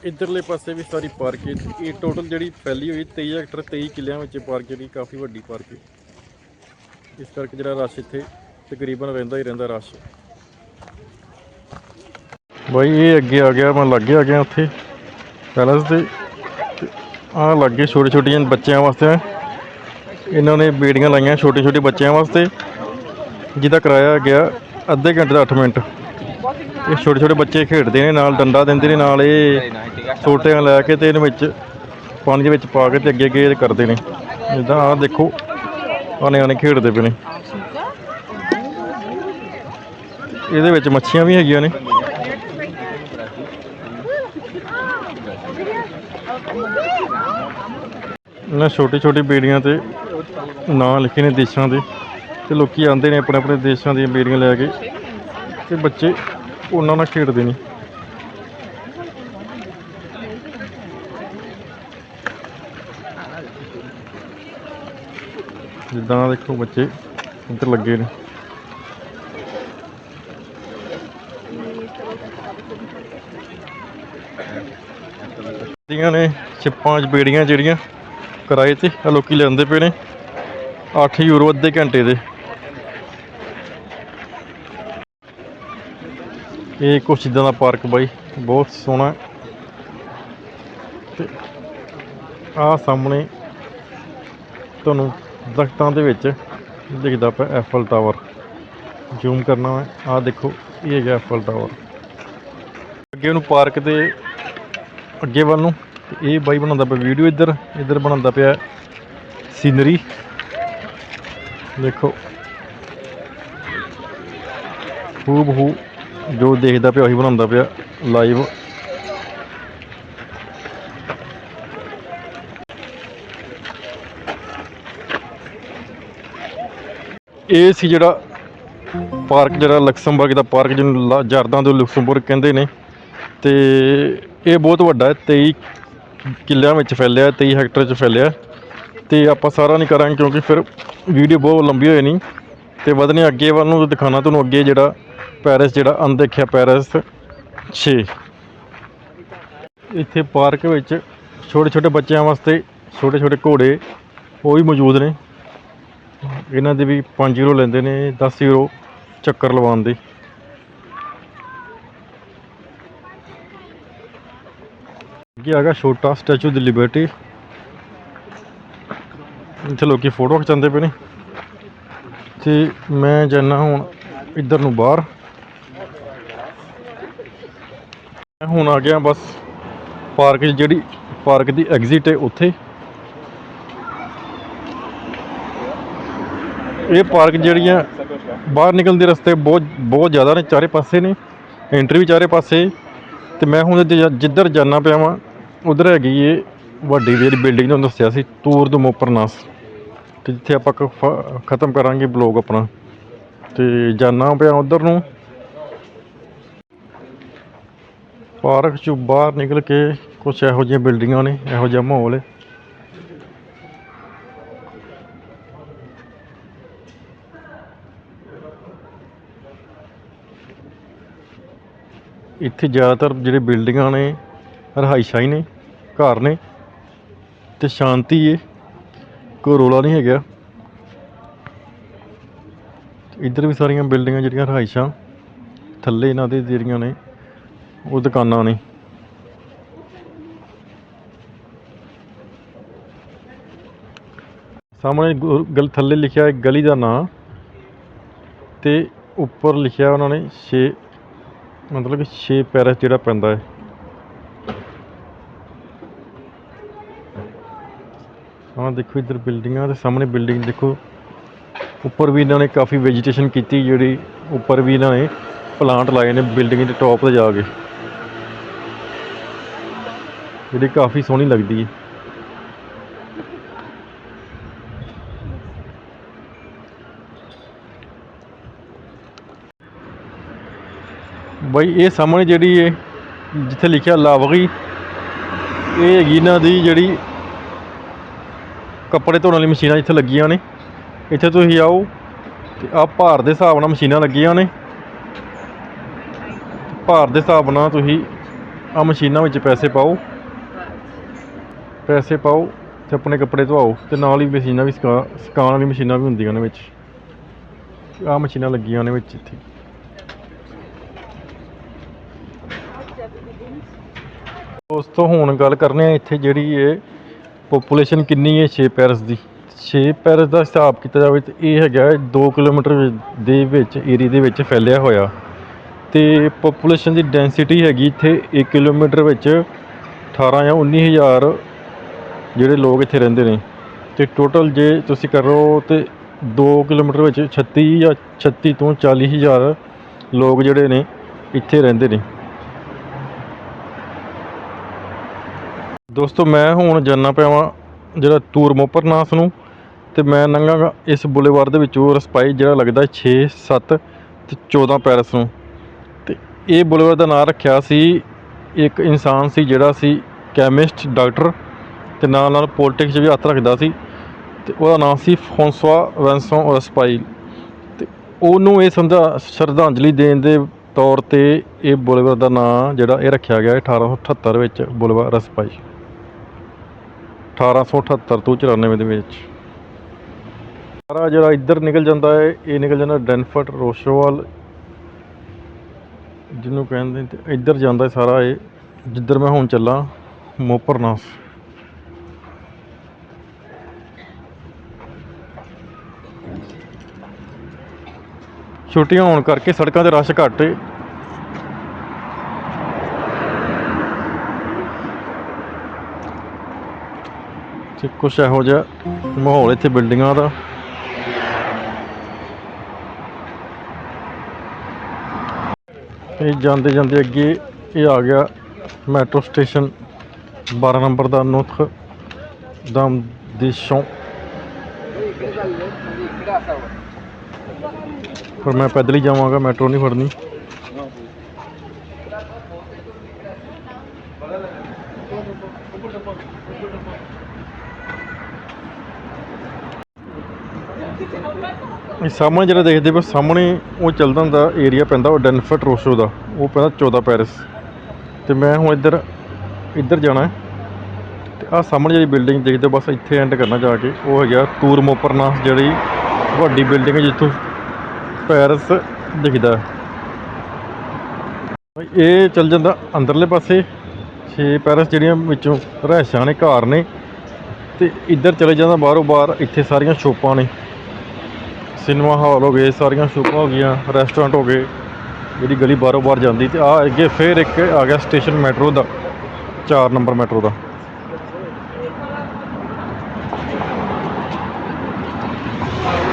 ਇਧਰਲੇ ਪਾਸੇ ਵੀ ਸਾਰੀ ਪਾਰਕ ਹੈ। ਇਹ ਟੋਟਲ ਜਿਹੜੀ ਫੈਲੀ ਹੋਈ 23 ਹੈਕਟਰ 23 ਕਿੱਲਿਆਂ ਵਿੱਚ ਪਾਰਕ ਜਿਹੜੀ ਕਾਫੀ ਵੱਡੀ ਪਾਰਕ ਹੈ। ਇਸ ਕਰਕੇ ਜਿਹੜਾ ਰਸ਼ ਇੱਥੇ ਤਕਰੀਬਨ ਰਹਿੰਦਾ ਹੀ ਰਹਿੰਦਾ ਰਸ਼। ਬਾਈ, ਇਹ ਅੱਗੇ ਆ ਗਿਆ, ਮੈਂ ਲੱਗੇ ਆ ਗਿਆ ਉੱਥੇ। ਪੈਲਸ ਦੇ। ਆ ਲੱਗੇ ਛੋਟੇ ਛੋਟੀਆਂ ਬੱਚਿਆਂ ਵਾਸਤੇ ਇਹਨਾਂ ਨੇ ਬੇੜੀਆਂ ਲਾਈਆਂ ਛੋਟੇ ਛੋਟੇ ਬੱਚਿਆਂ ਵਾਸਤੇ। ਜਿਹਦਾ ਕਿਰਾਇਆ ਗਿਆ ਅੱਧੇ ਘੰਟੇ ਦਾ 8 ਮਿੰਟ। ਇਹ ਛੋਟੇ ਛੋਟੇ ਬੱਚੇ ਖੇਡਦੇ ਨੇ ਨਾਲ, ਡੰਡਾ ਦਿੰਦੇ ਨੇ ਨਾਲ, ਇਹ ਛੋਟਿਆਂ ਲੈ ਕੇ ਤੇ ਇਹਦੇ ਵਿੱਚ ਪਾਣੀ ਦੇ ਵਿੱਚ ਪਾ ਕੇ ਤੇ ਅੱਗੇ ਅੱਗੇ ਇਹ ਕਰਦੇ ਨੇ। ਜਿੱਦਾਂ ਆਹ ਦੇਖੋ, ਆਹ ਨਿਆਣੇ ਖੇਡਦੇ ਪਏ ਨੇ। ਇਹਦੇ ਵਿੱਚ ਮੱਛੀਆਂ ਵੀ ਹੈਗੀਆਂ ਨੇ। ਨਾ ਛੋਟੀ ਛੋਟੀ ਬੇੜੀਆਂ ਤੇ ਨਾਂ ਲਿਖੇ ਨੇ ਦੇਸ਼ਾਂ ਦੇ। ਤੇ ਲੋਕੀ ਆਉਂਦੇ ਨੇ ਆਪਣੇ ਆਪਣੇ ਦੇਸ਼ਾਂ ਦੀਆਂ ਬੇੜੀਆਂ ਲੈ ਕੇ। ਤੇ ਬੱਚੇ ਉਹਨਾਂ ਨਾਲ ਖੇਡਦੇ ਨੇ। ਜਿੱਦਾਂ ਦੇਖੋ ਬੱਚੇ ਇੱਧਰ ਲੱਗੇ ਨੇ ਦੀਆਂ ਨੇ ਛਿੱਪਾਂ ਚ ਬੇੜੀਆਂ ਜਿਹੜੀਆਂ ਕਿਰਾਏ ਤੇ ਆਹ ਲੋਕੀ ਲੈਂਦੇ ਪਏ ਨੇ 8 ਯੂਰੋ ਅੱਧੇ ਘੰਟੇ ਦੇ ਇਹ ਕੁਛ ਇਦਾਂ ਦਾ ਪਾਰਕ ਬਾਈ, ਬਹੁਤ ਸੋਹਣਾ ਹੈ। ਤੇ ਆ ਸਾਹਮਣੇ ਤੁਹਾਨੂੰ ਦਰਖਤਾਂ ਦੇ ਵਿੱਚ ਦਿਖਦਾ ਪਿਆ ਐਫਲ ਟਾਵਰ ਜ਼ੂਮ ਕਰਨਾ ਹੈ ਆਹ ਦੇਖੋ, ਇਹ ਹੈਗਾ ਐਫਲ ਟਾਵਰ ਅੱਗੇ ਉਹਨੂੰ ਪਾਰਕ ਦੇ ਅੱਗੇ ਵੱਲ ਨੂੰ। ਇਹ ਬਾਈ ਬਣਾਉਂਦਾ ਪਿਆ ਵੀਡੀਓ ਇੱਧਰ। ਇੱਧਰ ਬਣਾਉਂਦਾ ਪਿਆ ਸੀਨਰੀ ਦੇਖੋ। ਹੂਬ ਹੂ ਜੋ ਦੇਖਦਾ ਪਿਆ ਉਹੀ ਬਣਾਉਂਦਾ ਪਿਆ ਲਾਈਵ ਇਹ ਸੀ ਜਿਹੜਾ ਪਾਰਕ, ਜਿਹੜਾ ਲਕਸਮਬਰਗ ਦਾ ਪਾਰਕ ਜਿਹਨੂੰ ਲਾ- ਜਾਰਦਾਂ ਦੇ ਲਕਸਮਬਰਗ ਕਹਿੰਦੇ ਨੇ। ਤੇ ਇਹ ਬਹੁਤ ਵੱਡਾ ਹੈ 23 ਕਿੱਲਿਆਂ ਵਿੱਚ ਫੈਲਿਆ 23 ਹੈਕਟਰ 'ਚ ਫੈਲਿਆ। ਤੇ ਆਪਾਂ ਸਾਰਾ ਨਹੀਂ ਕਰਾਂਗੇ ਕਿਉਂਕਿ ਫਿਰ ਵੀਡੀਓ ਬਹੁਤ ਲੰਬੀ ਹੋਏ ਨਹੀਂ। ਤੇ ਵਧਨੇ ਅੱਗੇ ਵੱਲ ਨੂੰ ਦਿਖਾਣਾ ਤੁਹਾਨੂੰ ਅੱਗੇ ਜਿਹੜਾ ਪੈਰਿਸ, ਜਿਹੜਾ ਅਣਦੇਖਿਆ ਪੈਰਿਸ 6 ਇੱਥੇ ਪਾਰਕ ਵਿੱਚ ਛੋਟੇ ਛੋਟੇ ਬੱਚਿਆਂ ਵਾਸਤੇ ਛੋਟੇ ਛੋਟੇ ਘੋੜੇ ਉਹ ਵੀ ਮੌਜੂਦ ਨੇ। ਇਹਨਾਂ ਦੇ ਵੀ 5 ਯੂਰੋ ਲੈਂਦੇ ਨੇ 10 ਯੂਰੋ ਚੱਕਰ ਲਵਾਉਣ ਦੇ। ਅੱਗੇ ਹੈਗਾ ਛੋਟਾ ਸਟੈਚੂ ਦੀ ਲਿਬਰਟੀ ਇੱਥੇ ਲੋਕੀ ਫੋਟੋ ਖਿਚਾਉਂਦੇ ਪਏ ਨੇ। ਤੇ ਮੈਂ ਜਾਣਾ ਹੁਣ ਇੱਧਰ ਨੂੰ ਬਾਹਰ। ਮੈਂ ਹੁਣ ਆ ਗਿਆ ਬਸ ਪਾਰਕ ਜਿਹੜੀ ਪਾਰਕ ਦੀ ਐਗਜ਼ਿਟ ਹੈ ਉੱਥੇ। ਇਹ ਪਾਰਕ ਜਿਹੜੀ ਆ ਬਾਹਰ ਨਿਕਲਣ ਦੇ ਰਸਤੇ ਬਹੁਤ ਬਹੁਤ ਜ਼ਿਆਦਾ ਨੇ, ਚਾਰੇ ਪਾਸੇ ਨੇ ਐਂਟਰੀ ਵੀ ਚਾਰੇ ਪਾਸੇ। ਤੇ ਮੈਂ ਹੁਣ ਜਿ- ਜਿੱਧਰ ਜਾਣਾ ਪਿਆ ਵਾਂ, ਉਧਰ ਹੈਗੀ ਇਹ ਵੱਡੀ ਜਿਹੜੀ ਬਿਲਡਿੰਗ ਤੁਹਾਨੂੰ ਦੱਸਿਆ ਸੀ, ਤੂਰ ਦੋ ਮੋਪਰਨਾਸ ਤੇ ਜਿੱਥੇ ਆਪਾਂ ਕ- ਫ- ਖਤਮ ਕਰਾਂਗੇ ਬਲੌਗ ਆਪਣਾ। ਤੇ ਜਾਣਾ ਪਿਆ ਉਧਰ ਨੂੰ। ਪਾਰਕ ਚੋਂ ਬਾਹਰ ਨਿਕਲ ਕੇ ਕੁਝ ਇਹੋ ਜਿਹੀਆਂ ਬਿਲਡਿੰਗਾਂ ਨੇ, ਇਹੋ ਜਿਹਾ ਮਾਹੌਲ ਹੈ ਇੱਥੇ ਜ਼ਿਆਦਾਤਰ ਜਿਹੜੇ ਬਿਲਡਿੰਗਾਂ ਨੇ, ਰਹਾਇਸ਼ਾਂ ਹੀ ਨੇ, ਘਰ ਨੇ ਤੇ ਸ਼ਾਂਤੀ ਏ, ਕੋਈ ਰੋਲਾ ਨਹੀਂ ਹੈਗਾ। ਇੱਧਰ ਵੀ ਸਾਰੀਆਂ ਬਿਲਡਿੰਗਾਂ ਜਿਹੜੀਆਂ ਰਹਾਇਸ਼ਾਂ, ਥੱਲੇ ਇਹਨਾਂ ਦੇ ਜਿਹੜੀਆਂ ਨੇ, ਉਹ ਦੁਕਾਨਾਂ ਨੇ। ਸਾਹਮਣੇ ਗਲ, ਥੱਲੇ ਲਿਖਿਆ ਹੈ ਗਲੀ ਦਾ ਨਾਂ ਤੇ ਉੱਪਰ ਲਿਖਿਆ ਉਹਨਾਂ ਨੇ 6 ਮਤਲਬ ਕਿ 6 ਪੈਰਿਸ ਜਿਹੜਾ ਪੈਂਦਾ ਹੈ। ਹਾਂ ਦੇਖੋ ਇੱਧਰ ਬਿਲਡਿੰਗਾਂ ਦੇ ਸਾਹਮਣੇ ਬਿਲਡਿੰਗ ਦੇਖੋ। ਉੱਪਰ ਵੀ ਇਹਨਾਂ ਨੇ ਕਾਫੀ ਵੈਜੀਟੇਸ਼ਨ ਕੀਤੀ, ਜਿਹੜੀ ਉੱਪਰ ਵੀ ਇਹਨਾਂ ਨੇ ਪਲਾਂਟ ਲਾਏ ਨੇ ਬਿਲਡਿੰਗ ਦੇ ਟੌਪ ਤੇ ਜਾ ਕੇ। ਜਿਹੜੀ ਕਾਫੀ ਸੋਹਣੀ ਲੱਗਦੀ ਹੈ। ਬਾਈ, ਇਹ ਸਾਹਮਣੇ ਜਿਹੜੀ ਹੈ ਜਿੱਥੇ ਲਿਖਿਆ ਲਾਵਗੀ ਇਹ ਹੈਗੀ ਇਹਨਾਂ ਦੀ ਜਿਹੜੀ ਕੱਪੜੇ ਧੋਣ ਵਾਲੀ ਮਸ਼ੀਨਾਂ ਇੱਥੇ ਲੱਗੀਆਂ ਨੇ। ਇੱਥੇ ਤੁਸੀਂ ਆਓ ਤੇ ਆ ਭਾਰ ਦੇ ਹਿਸਾਬ ਨਾਲ ਮਸ਼ੀਨਾਂ ਲੱਗੀਆਂ ਨੇ। ਭਾਰ ਦੇ ਹਿਸਾਬ ਨਾਲ ਤੁਸੀਂ ਆ ਮਸ਼ੀਨਾਂ ਵਿੱਚ ਪੈਸੇ ਪਾਓ। ਪੈਸੇ ਪਾਓ ਤੇ ਆਪਣੇ ਕੱਪੜੇ ਧਵਾਓ ਤੇ ਨਾਲ ਹੀ ਮਸ਼ੀਨਾਂ ਵੀ ਸੁਕਾ, ਸੁਕਾਉਣ ਵਾਲੀ ਮਸ਼ੀਨਾਂ ਵੀ ਹੁੰਦੀਆਂ ਨੇ ਵਿੱਚ। ਆ ਮਸ਼ੀਨਾਂ ਲੱਗੀਆਂ ਨੇ ਵਿੱਚ ਇੱਥੇ। ਦੋਸਤੋ ਹੁਣ ਗੱਲ ਕਰਨੇ ਆ ਇੱਥੇ ਜਿਹੜੀ ਇਹ ਪੋਪੂਲੇਸ਼ਨ ਕਿੰਨੀ ਹੈ 6 ਪੈਰਿਸ ਦੀ। 6 ਪੈਰਿਸ ਦਾ ਹਿਸਾਬ ਕੀਤਾ ਜਾਵੇ ਤਾਂ ਇਹ ਹੈਗਾ 2 ਕਿਲੋਮੀਟਰ ਦੇ ਵਿੱਚ ਏਰੀਆ ਦੇ ਵਿੱਚ ਫੈਲਿਆ ਹੋਇਆ। ਤੇ ਪੋਪੂਲੇਸ਼ਨ ਦੀ ਡੈਂਸਿਟੀ ਹੈਗੀ ਇੱਥੇ 1 ਕਿਲੋਮੀਟਰ ਵਿੱਚ 18 ਜਾਂ 19000 ਜਿਹੜੇ ਲੋਕ ਇੱਥੇ ਰਹਿੰਦੇ ਨੇ। ਤੇ ਟੋਟਲ ਜੇ ਤੁਸੀਂ ਕਰੋ ਤੇ 2 ਕਿਲੋਮੀਟਰ ਵਿੱਚ 36 ਜਾਂ 36 ਤੋਂ 40000 ਲੋਕ ਜਿਹੜੇ ਨੇ ਇੱਥੇ ਰਹਿੰਦੇ ਨੇ। ਦੋਸਤੋ, ਮੈਂ ਹੁਣ ਜਾਣਾ ਪਿਆ ਵਾਂ ਜਿਹੜਾ ਟੂਰ ਮੋਪਰਨਾਸ ਨੂੰ ਤੇ ਮੈਂ ਲੰਘਾਂਗਾ ਇਸ ਬੁਲੇਵਾਰ ਦੇ ਵਿੱਚੋਂ ਰਸਪਾਈ ਜਿਹੜਾ ਲੱਗਦਾ 6 7 ਤੇ 14 ਪੈਰਿਸ ਨੂੰ। ਤੇ ਇਹ ਬੁਲੇਵਾਰ ਦਾ ਨਾਮ ਰੱਖਿਆ ਸੀ, ਇੱਕ ਇਨਸਾਨ ਸੀ ਜਿਹੜਾ ਸੀ ਕੈਮਿਸਟ, ਡਾਕਟਰ ਤੇ ਨਾਲ ਨਾਲ ਪੋਲਿਟਿਕਸ 'ਚ ਵੀ ਹੱਥ ਰੱਖਦਾ ਸੀ ਤੇ ਉਹਦਾ ਨਾਮ ਸੀ ਫੌਂਸਵਾ ਵੈਂਸੋਂ ਰਸਪਾਈ। ਤੇ ਉਹਨੂੰ ਇਹ ਸਮਝਾ, ਸ਼ਰਧਾਂਜਲੀ ਦੇਣ ਦੇ ਤੌਰ ਤੇ ਇਹ ਬੁਲੇਵਾਰ ਦਾ ਨਾਮ ਜਿਹੜਾ ਇਹ ਰੱਖਿਆ ਗਿਆ ਹੈ 1878 ਵਿੱਚ ਬੁਲੇਵਾਰ ਰਸਪਾਈ। 1878 ਤੋਂ 94 ਦੇ ਵਿੱਚ। ਸਾਰਾ ਜਿਹੜਾ ਇੱਧਰ ਨਿਕਲ ਜਾਂਦਾ ਹੈ, ਇਹ ਨਿਕਲ ਜਾਂਦਾ ਡੈਨਫਰਟ ਰੋਸ਼ੋਵਾਲ, ਜਿਹਨੂੰ ਕਹਿੰਦੇ ਤੇ ਇੱਧਰ ਜਾਂਦਾ ਸਾਰਾ ਇਹ, ਜਿੱਧਰ ਮੈਂ ਹੁਣ ਚੱਲਾਂ, ਮੋਪਰਨਾਸ। ਛੁੱਟੀਆਂ ਹੋਣ ਕਰਕੇ ਸੜਕਾਂ ਤੇ ਰਸ਼ ਘੱਟ ਹੈ ਤੇ ਕੁਛ ਇਹੋ ਜਿਹਾ ਮਾਹੌਲ ਇੱਥੇ ਬਿਲਡਿੰਗਾਂ ਦਾ। ਇਹ ਜਾਂਦੇ ਜਾਂਦੇ ਅੱਗੇ ਇਹ ਆ ਗਿਆ ਮੈਟਰੋ ਸਟੇਸ਼ਨ 12 ਨੰਬਰ ਦਾ ਨੁਤਖ ਦਮ ਦੇਸ਼ੋਂ ਪਰ ਮੈਂ ਪੈਦਲ ਹੀ ਜਾਵਾਂਗਾ, ਮੈਟਰੋ ਨਹੀਂ ਫੜਨੀ। ਇਹ ਸਾਹਮਣੇ ਜਿਹੜਾ ਦੇਖਦੇ ਪਏ ਸਾਹਮਣੇ ਉਹ ਚੱਲਦਾ ਹੁੰਦਾ ਏਰੀਆ ਪੈਂਦਾ ਉਹ ਡੈਨਫਰਟ ਰੋਸ਼ੋ ਦਾ, ਉਹ ਪੈਂਦਾ 14 ਪੈਰਿਸ। ਤੇ ਮੈਂ ਹੁਣ ਇੱਧਰ ਇੱਧਰ ਜਾਣਾ ਹੈ। ਤੇ ਆਹ ਸਾਹਮਣੇ ਜਿਹੜੀ ਬਿਲਡਿੰਗ ਦੇਖਦੇ ਹੋ, ਬਸ ਇੱਥੇ ਐਂਡ ਕਰਨਾ ਜਾ ਕੇ, ਉਹ ਹੈਗਾ ਤੂਰ ਮੋਪਰਨਾਸ ਜਿਹੜੀ ਵੱਡੀ ਬਿਲਡਿੰਗ ਹੈ, ਜਿੱਥੋਂ ਪੈਰਿਸ ਦਿਖਦਾ ਇਹ ਚੱਲ ਜਾਂਦਾ ਅੰਦਰਲੇ ਪਾਸੇ, ਛੇ ਪੈਰਿਸ ਜਿਹੜੀਆਂ ਵਿੱਚੋਂ ਰਹਿਸ਼ਾਂ ਨੇ, ਘਰ ਨੇ। ਤੇ ਇੱਧਰ ਚਲੇ ਜਾਂਦਾ ਬਾਹਰੋਂ ਬਾਹਰ, ਇੱਥੇ ਸਾਰੀਆਂ ਸ਼ੋਪਾਂ ਨੇ। ਸਿਨੇਮਾ ਹਾਲ ਹੋ ਗਏ, ਸਾਰੀਆਂ ਸ਼ੋਪਾਂ ਹੋ ਗਈਆਂ ਰੈਸਟੋਰੈਂਟ ਹੋ ਗਏ ਜਿਹੜੀ ਗਲੀ ਬਾਹਰੋਂ ਬਾਹਰ ਜਾਂਦੀ ਤੇ ਆ ਅੱਗੇ ਫੇਰ ਇੱਕ ਆ ਗਿਆ ਸਟੇਸ਼ਨ ਮੈਟਰੋ ਦਾ 4 ਨੰਬਰ ਮੈਟਰੋ ਦਾ।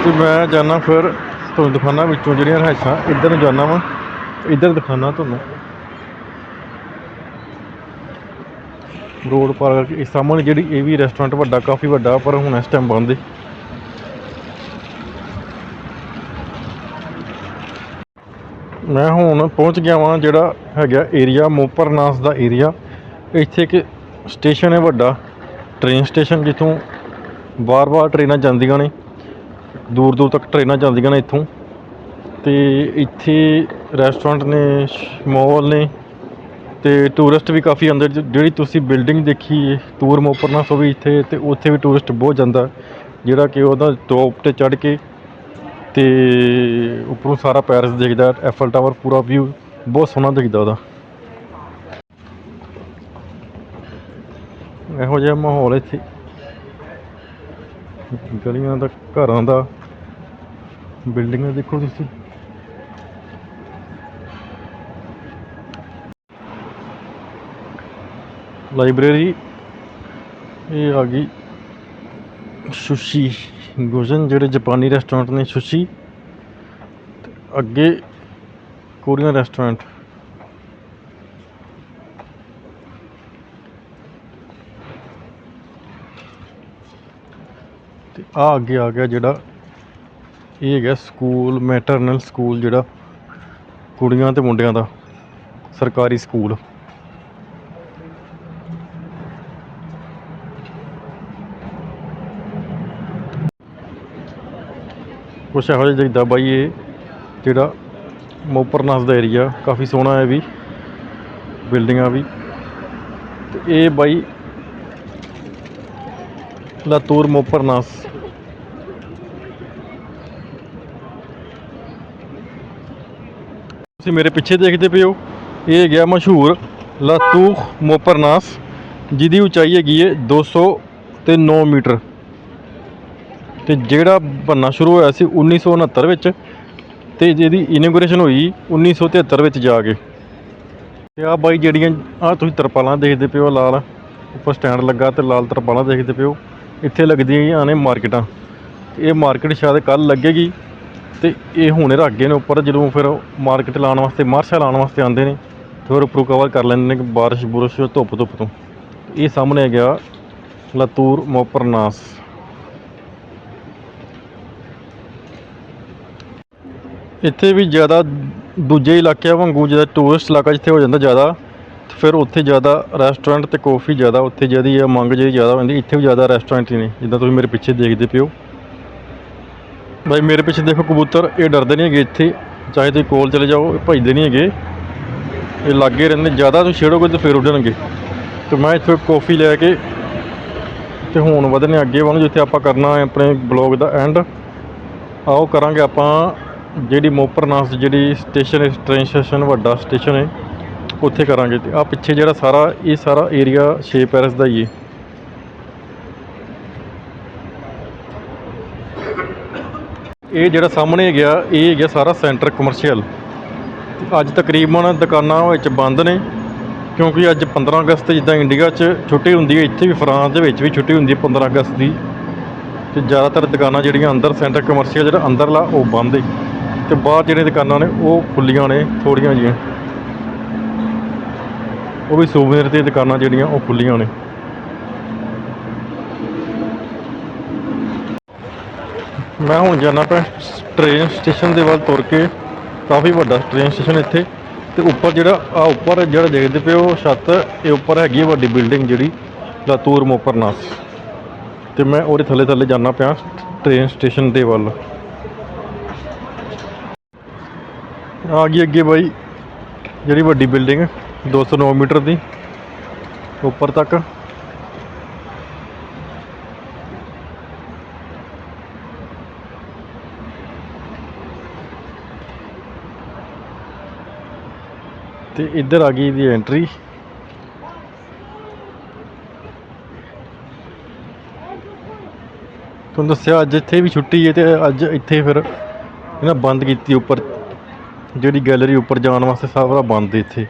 ਤੇ ਮੈਂ ਜਾਣਾ ਫਿਰ ਤੁਹਾਨੂੰ ਦਿਖਾਣਾ ਵਿੱਚੋਂ ਜਿਹੜੀਆਂ ਰਹਿਸ਼ਾਂ ਇੱਧਰ ਨੂੰ ਜਾਣਾ ਵਾ ਇੱਧਰ ਦਿਖਾਣਾ ਤੁਹਾਨੂੰ। ਰੋਡ ਪਾਰ ਕਰਕੇ ਇਸ ਸਾਹਮਣੇ ਜਿਹੜੀ ਇਹ ਵੀ ਰੈਸਟੋਰੈਂਟ ਵੱਡਾ, ਕਾਫੀ ਵੱਡਾ, ਪਰ ਹੁਣ ਇਸ ਟਾਈਮ ਬੰਦ ਹੈ ਮੈਂ ਹੁਣ ਪਹੁੰਚ ਗਿਆ ਵਾਂ ਜਿਹੜਾ ਹੈਗਾ ਏਰੀਆ ਮੋਪਰਨਾਸ ਦਾ ਏਰੀਆ ਇੱਥੇ ਇੱਕ ਸਟੇਸ਼ਨ ਹੈ ਵੱਡਾ। ਟ੍ਰੇਨ ਸਟੇਸ਼ਨ ਜਿੱਥੋਂ ਬਾਰ-ਬਾਰ ਟ੍ਰੇਨਾਂ ਜਾਂਦੀਆਂ ਨੇ। ਦੂਰ ਦੂਰ ਤੱਕ ਟ੍ਰੇਨਾਂ ਜਾਂਦੀਆਂ ਨੇ ਇੱਥੋਂ। ਤੇ ਇੱਥੇ ਰੈਸਟੋਰੈਂਟ ਨੇ ਮਾਲ ਨੇ ਤੇ ਟੂਰਿਸਟ ਵੀ ਕਾਫੀ ਅੰਦਰ ਜਿਹੜੀ ਤੁਸੀਂ ਬਿਲਡਿੰਗ ਦੇਖੀ ਹੈ ਤੂਰ ਮੋਪਰਨਾਸ ਉਹ ਵੀ ਇੱਥੇ ਤੇ ਉੱਥੇ ਵੀ ਟੂਰਿਸਟ ਬਹੁਤ ਜਾਂਦਾ। ਜਿਹੜਾ ਕਿ ਉਹਦਾ ਟੌਪ ਤੇ ਚੜ੍ਹ ਕੇ ਤੇ ਉੱਪਰੋਂ ਸਾਰਾ ਪੈਰਿਸ ਦਿਖਦਾ ਐਫਲ ਟਾਵਰ ਪੂਰਾ ਵਿਊ ਬਹੁਤ ਸੋਹਣਾ ਦਿਖਦਾ ਉਹਦਾ। ਇਹੋ ਜਿਹਾ ਮਾਹੌਲ ਇੱਥੇ। ਗਲੀਆਂ ਦਾ, ਘਰਾਂ ਦਾ, ਬਿਲਡਿੰਗਾਂ ਦੇਖੋ ਤੁਸੀਂ। ਲਾਇਬ੍ਰੇਰੀ ਇਹ ਆ ਗਈ। ਸੁਸ਼ੀ ਗੁਜਨ ਜਿਹੜੇ ਜਾਪਾਨੀ ਰੈਸਟੋਰੈਂਟ ਨੇ ਸੁਸ਼ੀ, ਅੱਗੇ ਕੋਰੀਅਨ ਰੈਸਟੋਰੈਂਟ ਤੇ ਆ ਅੱਗੇ ਆ ਗਿਆ ਜਿਹੜਾ, ਇਹ ਹੈਗਾ ਸਕੂਲ ਮੈਟਰਨਲ ਸਕੂਲ ਜਿਹੜਾ ਕੁੜੀਆਂ ਤੇ ਮੁੰਡਿਆਂ ਦਾ, ਸਰਕਾਰੀ ਸਕੂਲ। ਕੁਛ ਇਹੋ ਜਿਹਾ ਦਿਖਦਾ ਬਾਈ ਇਹ ਜਿਹੜਾ ਮੋਪਰਨਾਸ ਦਾ ਏਰੀਆ ਕਾਫੀ ਸੋਹਣਾ ਹੈ ਵੀ, ਬਿਲਡਿੰਗਾਂ ਵੀ। ਤੇ ਇਹ ਬਾਈ ਲਾਤੂਰ ਮੋਪਰਨਾਸ ਤੁਸੀਂ ਮੇਰੇ ਪਿੱਛੇ ਦੇਖਦੇ ਪਏ ਹੋ, ਇਹ ਗਿਆ ਮਸ਼ਹੂਰ ਲਾਤੂਖ ਮੋਪਰਨਾਸ ਜਿਹਦੀ ਉਚਾਈ ਹੈਗੀ ਹੈ 200 ਤੇ 9 ਮੀਟਰ। ਤੇ ਜਿਹੜਾ ਬਣਨਾ ਸ਼ੁਰੂ ਹੋਇਆ ਸੀ 1969 ਵਿੱਚ ਤੇ ਜਿਹਦੀ ਇਨੋਗ੍ਰੇਸ਼ਨ ਹੋਈ 1973 ਵਿੱਚ ਜਾ ਕੇ। ਤੇ ਆ ਬਾਈ ਜਿਹੜੀਆਂ ਆ ਤੁਸੀਂ ਤਰਪਾਲਾਂ ਦੇਖਦੇ ਪਿਓ ਲਾਲ ਉੱਪਰ ਸਟੈਂਡ ਲੱਗਾ ਤੇ ਲਾਲ ਤਰਪਾਲਾਂ ਦੇਖਦੇ ਪਿਓ ਇੱਥੇ ਲੱਗਦੀਆਂ ਨੇ ਮਾਰਕੀਟਾਂ। ਇਹ ਮਾਰਕੀਟ ਸ਼ਾਇਦ ਕੱਲ ਲੱਗੇਗੀ। ਤੇ ਇਹ ਹੁਣੇ ਰੱਖ ਗਏ ਨੇ ਉੱਪਰ, ਜਦੋਂ ਫਿਰ ਮਾਰਕੀਟ ਲਾਉਣ ਵਾਸਤੇ ਮਾਰਸ਼ਾ ਲਾਉਣ ਵਾਸਤੇ ਆਉਂਦੇ ਨੇ। ਤੇ ਫਿਰ ਉੱਪਰੋਂ ਕਵਰ ਕਰ ਲੈਂਦੇ ਨੇ ਬਾਰਿਸ਼ ਬੁਰਸ਼ ਧੁੱਪ ਧੁੱਪ ਤੋਂ। ਇਹ ਸਾਹਮਣੇ ਗਿਆ, ਲਤੂਰ ਮੋਪਰਨਾਸ। ਇੱਥੇ ਵੀ ਜ਼ਿਆਦਾ ਦੂਜੇ ਇਲਾਕਿਆਂ ਵਾਂਗੂ ਜਿਹੜਾ ਟੂਰਿਸਟ ਇਲਾਕਾ ਜਿੱਥੇ ਹੋ ਜਾਂਦਾ ਜ਼ਿਆਦਾ, ਤੇ ਫਿਰ ਉੱਥੇ ਜ਼ਿਆਦਾ ਰੈਸਟੋਰੈਂਟ ਤੇ ਕਾਫੀ ਜ਼ਿਆਦਾ, ਉੱਥੇ ਜਿਹਦੀ ਆ ਮੰਗ ਜਿਹੜੀ ਜ਼ਿਆਦਾ ਹੁੰਦੀ, ਇੱਥੇ ਵੀ ਜ਼ਿਆਦਾ ਰੈਸਟੋਰੈਂਟ ਹੀ ਨੇ, ਜਿੱਦਾਂ ਤੁਸੀਂ ਮੇਰੇ ਪਿੱਛੇ ਦੇਖਦੇ ਪਿਓ। ਬਾਈ, ਮੇਰੇ ਪਿੱਛੇ ਦੇਖੋ ਕਬੂਤਰ, ਇਹ ਡਰਦੇ ਨਹੀਂ ਹੈਗੇ ਇੱਥੇ, ਚਾਹੇ ਤੁਸੀਂ ਕੋਲ ਚਲੇ ਜਾਓ, ਇਹ ਭੱਜਦੇ ਨਹੀਂ ਹੈਗੇ। ਇਹ ਲਾਗੇ ਰਹਿੰਦੇ, ਜ਼ਿਆਦਾ ਤੁਸੀਂ ਛੇੜੋਗੇ ਤਾਂ ਫਿਰ ਉੱਡਣਗੇ। ਤੇ ਮੈਂ ਇੱਥੇ ਕੌਫੀ ਲੈ ਕੇ, ਤੇ ਹੁਣ ਵਧਨੇ ਅੱਗੇ ਵੱਲ ਜਿੱਥੇ ਆਪਾਂ ਕਰਨਾ ਹੈ ਆਪਣੇ ਬਲੌਗ ਦਾ ਐਂਡ ਆਓ ਕਰਾਂਗੇ ਆਪਾਂ ਜਿਹੜੀ ਮੋਪਰਨਾਸ ਜਿਹੜੀ ਸਟੇਸ਼ਨ ਹੈ ਟ੍ਰੇਨ ਸਟੇਸ਼ਨ ਵੱਡਾ ਸਟੇਸ਼ਨ ਹੈ, ਉੱਥੇ ਕਰਾਂਗੇ ਤੇ ਆ ਪਿੱਛੇ ਜਿਹੜਾ ਸਾਰਾ, ਇਹ ਸਾਰਾ ਏਰੀਆ 6 ਪੈਰਿਸ ਦਾ ਹੀ ਹੈ। ਇਹ ਜਿਹੜਾ ਸਾਹਮਣੇ ਗਿਆ ਇਹ ਹੈਗਾ ਸਾਰਾ ਸੈਂਟਰ ਕਮਰਸ਼ੀਅਲ ਅੱਜ ਤਕਰੀਬਨ ਦੁਕਾਨਾਂ ਵਿੱਚ ਬੰਦ ਨੇ, ਕਿਉਂਕਿ ਅੱਜ 15 ਅਗਸਤ ਜਿੱਦਾਂ ਇੰਡੀਆ 'ਚ ਛੁੱਟੀ ਹੁੰਦੀ ਹੈ, ਇੱਥੇ ਵੀ ਫਰਾਂਸ ਦੇ ਵਿੱਚ ਵੀ ਛੁੱਟੀ ਹੁੰਦੀ ਹੈ 15 ਅਗਸਤ ਦੀ। ਤੇ ਜ਼ਿਆਦਾਤਰ ਦੁਕਾਨਾਂ ਜਿਹੜੀਆਂ ਅੰਦਰ ਸੈਂਟਰ ਕਮਰਸ਼ੀਅਲ ਜਿਹੜਾ ਅੰਦਰਲਾ, ਉਹ ਬੰਦ ਹੈ। ਤੇ ਬਾਹਰ ਜਿਹੜੀਆਂ ਦੁਕਾਨਾਂ ਨੇ, ਉਹ ਖੁੱਲੀਆਂ ਨੇ ਥੋੜੀਆਂ ਜਿਹੀਆਂ। ਉਹ ਵੀ ਸੂਵੀਨਰ ਦੀਆਂ ਦੁਕਾਨਾਂ ਜਿਹੜੀਆਂ, ਉਹ ਖੁੱਲੀਆਂ ਨੇ। ਮੈਂ ਹੁਣ ਜਾਣਾ ਪਿਆ ਟ੍ਰੇਨ ਸਟੇਸ਼ਨ ਦੇ ਵੱਲ ਤੁਰ ਕੇ, ਕਾਫੀ ਵੱਡਾ ਟ੍ਰੇਨ ਸਟੇਸ਼ਨ ਇੱਥੇ। ਤੇ ਉੱਪਰ ਜਿਹੜਾ ਆ ਉੱਪਰ ਜਿਹੜਾ ਦੇਖਦੇ ਪਏ ਹੋ, ਛੱਤ, ਇਹ ਉੱਪਰ ਹੈਗੀ ਹੈ ਵੱਡੀ ਬਿਲਡਿੰਗ ਜਿਹੜੀ, ਲਾਤੂਰ ਮੋਪਰਨਾਸ। ਤੇ ਮੈਂ ਉਹਦੇ ਥੱਲੇ ਥੱਲੇ ਜਾਣਾ ਪਿਆ ਟ੍ਰੇਨ ਸਟੇਸ਼ਨ ਦੇ ਵੱਲ। ਆ ਗਈ ਅੱਗੇ ਬਾਈ, ਜਿਹੜੀ ਵੱਡੀ ਬਿਲਡਿੰਗ 209 ਮੀਟਰ ਦੀ, ਉੱਪਰ ਤੱਕ। ਤੇ ਇੱਧਰ ਆ ਗਈ ਇਹਦੀ ਐਂਟਰੀ ਤੁਹਾਨੂੰ ਦੱਸਿਆ ਅੱਜ ਇੱਥੇ ਵੀ ਛੁੱਟੀ ਹੈ ਤੇ ਅੱਜ ਇੱਥੇ ਫਿਰ ਇਹਨਾਂ ਬੰਦ ਕੀਤੀ ਉੱਪਰ। ਜਿਹੜੀ ਗੈਲਰੀ ਉੱਪਰ ਜਾਣ ਵਾਸਤੇ ਸਾਰਾ ਬੰਦ ਹੈ ਇੱਥੇ।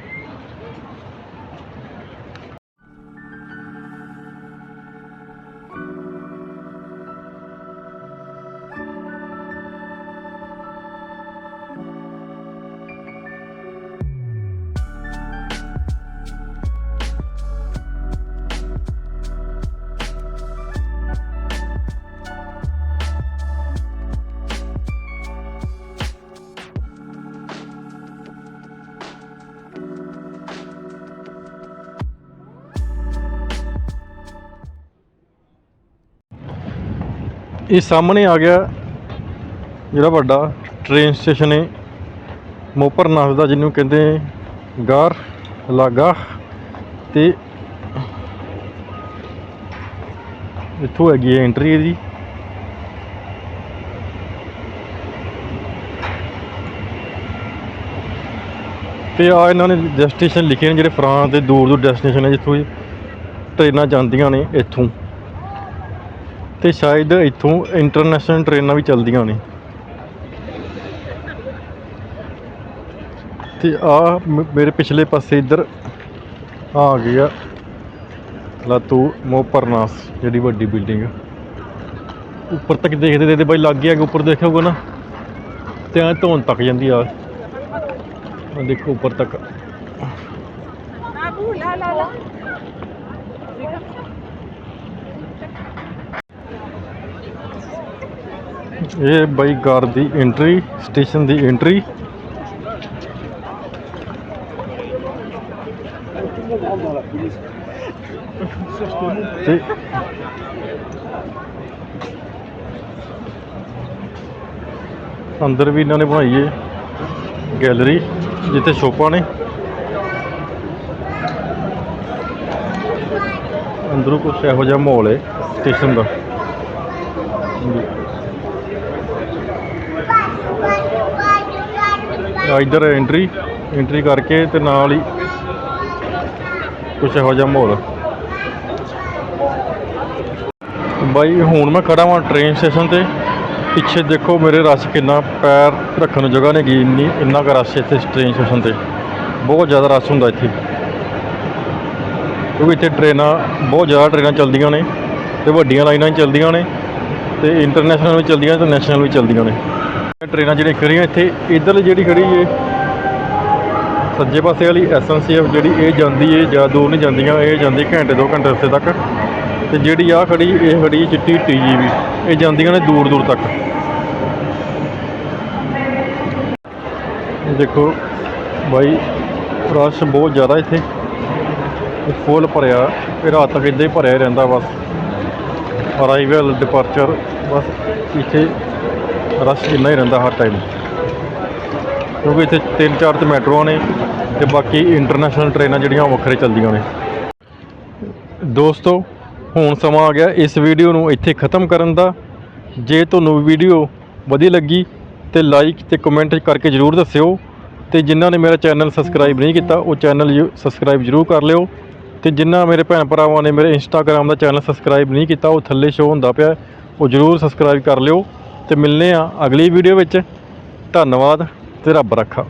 ਇਹ ਸਾਹਮਣੇ ਆ ਗਿਆ ਜਿਹੜਾ ਵੱਡਾ ਟ੍ਰੇਨ ਸਟੇਸ਼ਨ ਹੈ ਮੋਪਰ ਮੋਪਰਨਾਥ ਦਾ, ਜਿਹਨੂੰ ਕਹਿੰਦੇ ਗਾਰ ਲਾਗਾ। ਤੇ ਇੱਥੋਂ ਹੈਗੀ ਹੈ ਐਂਟਰੀ ਇਹਦੀ। ਤੇ ਆ ਇਹਨਾਂ ਨੇ ਡੈਸਟੀਨੇਸ਼ਨ ਲਿਖੇ ਨੇ, ਜਿਹੜੇ ਫਰਾਂਸ ਦੇ ਦੂਰ ਦੂਰ ਡੈਸਟੀਨੇਸ਼ਨ ਹੈ ਜਿੱਥੋਂ ਇਹ ਟ੍ਰੇਨਾਂ ਜਾਂਦੀਆਂ ਨੇ, ਇੱਥੋਂ। ਤੇ ਸ਼ਾਇਦ ਇੱਥੋਂ ਇੰਟਰਨੈਸ਼ਨਲ ਟ੍ਰੇਨਾਂ ਵੀ ਚੱਲਦੀਆਂ ਨੇ। ਤੇ ਆ ਮੇਰੇ ਪਿਛਲੇ ਪਾਸੇ ਇੱਧਰ ਆ ਗਿਆ ਲਾਤੂ ਮੋਪਰਨਾਸ, ਜਿਹੜੀ ਵੱਡੀ ਬਿਲਡਿੰਗ ਉੱਪਰ ਤੱਕ ਦੇਖਦੇ ਦੇਖਦੇ ਬਾਈ ਲੱਗ ਗਿਆ ਕਿ ਉੱਪਰ ਦੇਖੋਗੇ ਨਾ। ਤੇ ਐ ਧੌਣ ਤੱਕ ਜਾਂਦੀ ਆ। ਦੇਖੋ ਉੱਪਰ ਤੱਕ। ਇਹ ਬਾਈ ਕਾਰ ਦੀ ਐਂਟਰੀ ਸਟੇਸ਼ਨ ਦੀ ਐਂਟਰੀ ਤੇ ਅੰਦਰ ਵੀ ਇਹਨਾਂ ਨੇ ਬਣਾਈ ਹੈ ਗੈਲਰੀ ਜਿੱਥੇ ਸ਼ੋਪਾਂ ਨੇ। ਅੰਦਰੋਂ ਕੁਛ ਇਹੋ ਜਿਹਾ ਮਾਹੌਲ ਹੈ ਸਟੇਸ਼ਨ ਦਾ। ਇੱਧਰ ਐਂਟਰੀ ਐਂਟਰੀ ਕਰਕੇ ਤੇ ਨਾਲ ਹੀ ਕੁਛ ਇਹੋ ਜਿਹਾ ਮਾਹੌਲ। ਬਾਈ, ਹੁਣ ਮੈਂ ਖੜਾ ਵਾਂ ਟ੍ਰੇਨ ਸਟੇਸ਼ਨ ਤੇ। ਪਿੱਛੇ ਦੇਖੋ ਮੇਰੇ ਰਸ਼ ਕਿੰਨਾ, ਪੈਰ ਰੱਖਣ ਨੂੰ ਜਗ੍ਹਾ ਨਹੀਂ ਗਈ ਇੰਨੀ, ਇੰਨਾ ਕੁ ਰਸ਼ ਇੱਥੇ ਟ੍ਰੇਨ ਸਟੇਸ਼ਨ ਤੇ। ਬਹੁਤ ਜ਼ਿਆਦਾ ਰਸ਼ ਹੁੰਦਾ ਇੱਥੇ। ਕਿਉਂਕਿ ਇੱਥੇ ਟ੍ਰੇਨਾਂ ਬਹੁਤ ਜ਼ਿਆਦਾ ਟ੍ਰੇਨਾਂ ਚੱਲਦੀਆਂ ਨੇ ਤੇ ਵੱਡੀਆਂ ਲਾਈਨਾਂ ਚੱਲਦੀਆਂ ਨੇ ਤੇ ਇੰਟਰਨੈਸ਼ਨਲ ਵੀ ਚੱਲਦੀਆਂ ਤੇ ਨੈਸ਼ਨਲ ਵੀ ਚੱਲਦੀਆਂ ਨੇ। ਟ੍ਰੇਨਾਂ ਜਿਹੜੀਆਂ ਖੜੀਆਂ ਇੱਥੇ ਇੱਧਰ ਜਿਹੜੀ ਖੜੀ ਏ, ਸੱਜੇ ਪਾਸੇ ਵਾਲੀ ਐਸਐਨਸੀਐਫ ਜਿਹੜੀ ਇਹ ਜਾਂਦੀ ਏ ਜ਼ਿਆਦਾ ਦੂਰ ਨਹੀਂ ਜਾਂਦੀਆਂ, ਇਹ ਜਾਂਦੀ ਘੰਟੇ ਦੋ ਘੰਟੇ ਰਸਤੇ ਤੱਕ। ਤੇ ਜਿਹੜੀ ਆ ਖੜੀ ਇਹ ਖੜੀ ਚਿੱਟੀ ਟੀਜੀਵੀ ਇਹ ਜਾਂਦੀਆਂ ਨੇ ਦੂਰ ਦੂਰ ਤੱਕ। ਇਹ ਦੇਖੋ ਬਾਈ, ਰਸ਼ ਬਹੁਤ ਜ਼ਿਆਦਾ ਇੱਥੇ। ਫੁੱਲ ਭਰਿਆ, ਇਹ ਰਾਤ ਤੱਕ ਇੱਦਾਂ ਹੀ ਭਰਿਆ ਹੀ ਰਹਿੰਦਾ ਬਸ। ਅਰਾਈਵਲ ਡਿਪਾਰਚਰ ਬਸ ਇੱਥੇ ਰਸ਼ ਇੰਨਾ ਹੀ ਰਹਿੰਦਾ ਹਰ ਟਾਈਮ ਕਿਉਂਕਿ ਇੱਥੇ ਤਿੰਨ ਚਾਰ ਤੇ ਮੈਟਰੋ ਨੇ ਤੇ ਬਾਕੀ ਇੰਟਰਨੈਸ਼ਨਲ ਟ੍ਰੇਨਾਂ ਜਿਹੜੀਆਂ ਉਹ ਵੱਖਰੇ ਚੱਲਦੀਆਂ ਨੇ। ਦੋਸਤੋ, ਹੁਣ ਸਮਾਂ ਆ ਗਿਆ ਇਸ ਵੀਡੀਓ ਨੂੰ ਇੱਥੇ ਖਤਮ ਕਰਨ ਦਾ। ਜੇ ਤੁਹਾਨੂੰ ਵੀਡੀਓ ਵਧੀਆ ਲੱਗੀ ਤੇ ਲਾਈਕ ਤੇ ਕਮੈਂਟ ਕਰਕੇ ਜਰੂਰ ਦੱਸਿਓ। ਤੇ ਜਿਨ੍ਹਾਂ ਨੇ ਮੇਰਾ ਚੈਨਲ ਸਬਸਕ੍ਰਾਈਬ ਨਹੀਂ ਕੀਤਾ, ਉਹ ਚੈਨਲ ਸਬਸਕ੍ਰਾਈਬ ਜਰੂਰ ਕਰ ਲਿਓ। ਤੇ ਜਿਨ੍ਹਾਂ ਮੇਰੇ ਭੈਣ ਭਰਾਵਾਂ ਨੇ ਮੇਰੇ ਇੰਸਟਾਗ੍ਰam ਦਾ ਚੈਨਲ ਸਬਸਕ੍ਰਾਈਬ ਨਹੀਂ ਕੀਤਾ, ਉਹ ਥੱਲੇ ਸ਼ੋ ਹੁੰਦਾ ਪਿਆ, ਉਹ ਜਰੂਰ ਸਬਸਕ੍ਰਾਈਬ ਕਰ ਲਿਓ। ਤੇ ਮਿਲਨੇ ਆ ਅਗਲੀ ਵੀਡੀਓ ਵਿੱਚ। ਧੰਨਵਾਦ ਤੇ ਰੱਬ ਰੱਖਾ।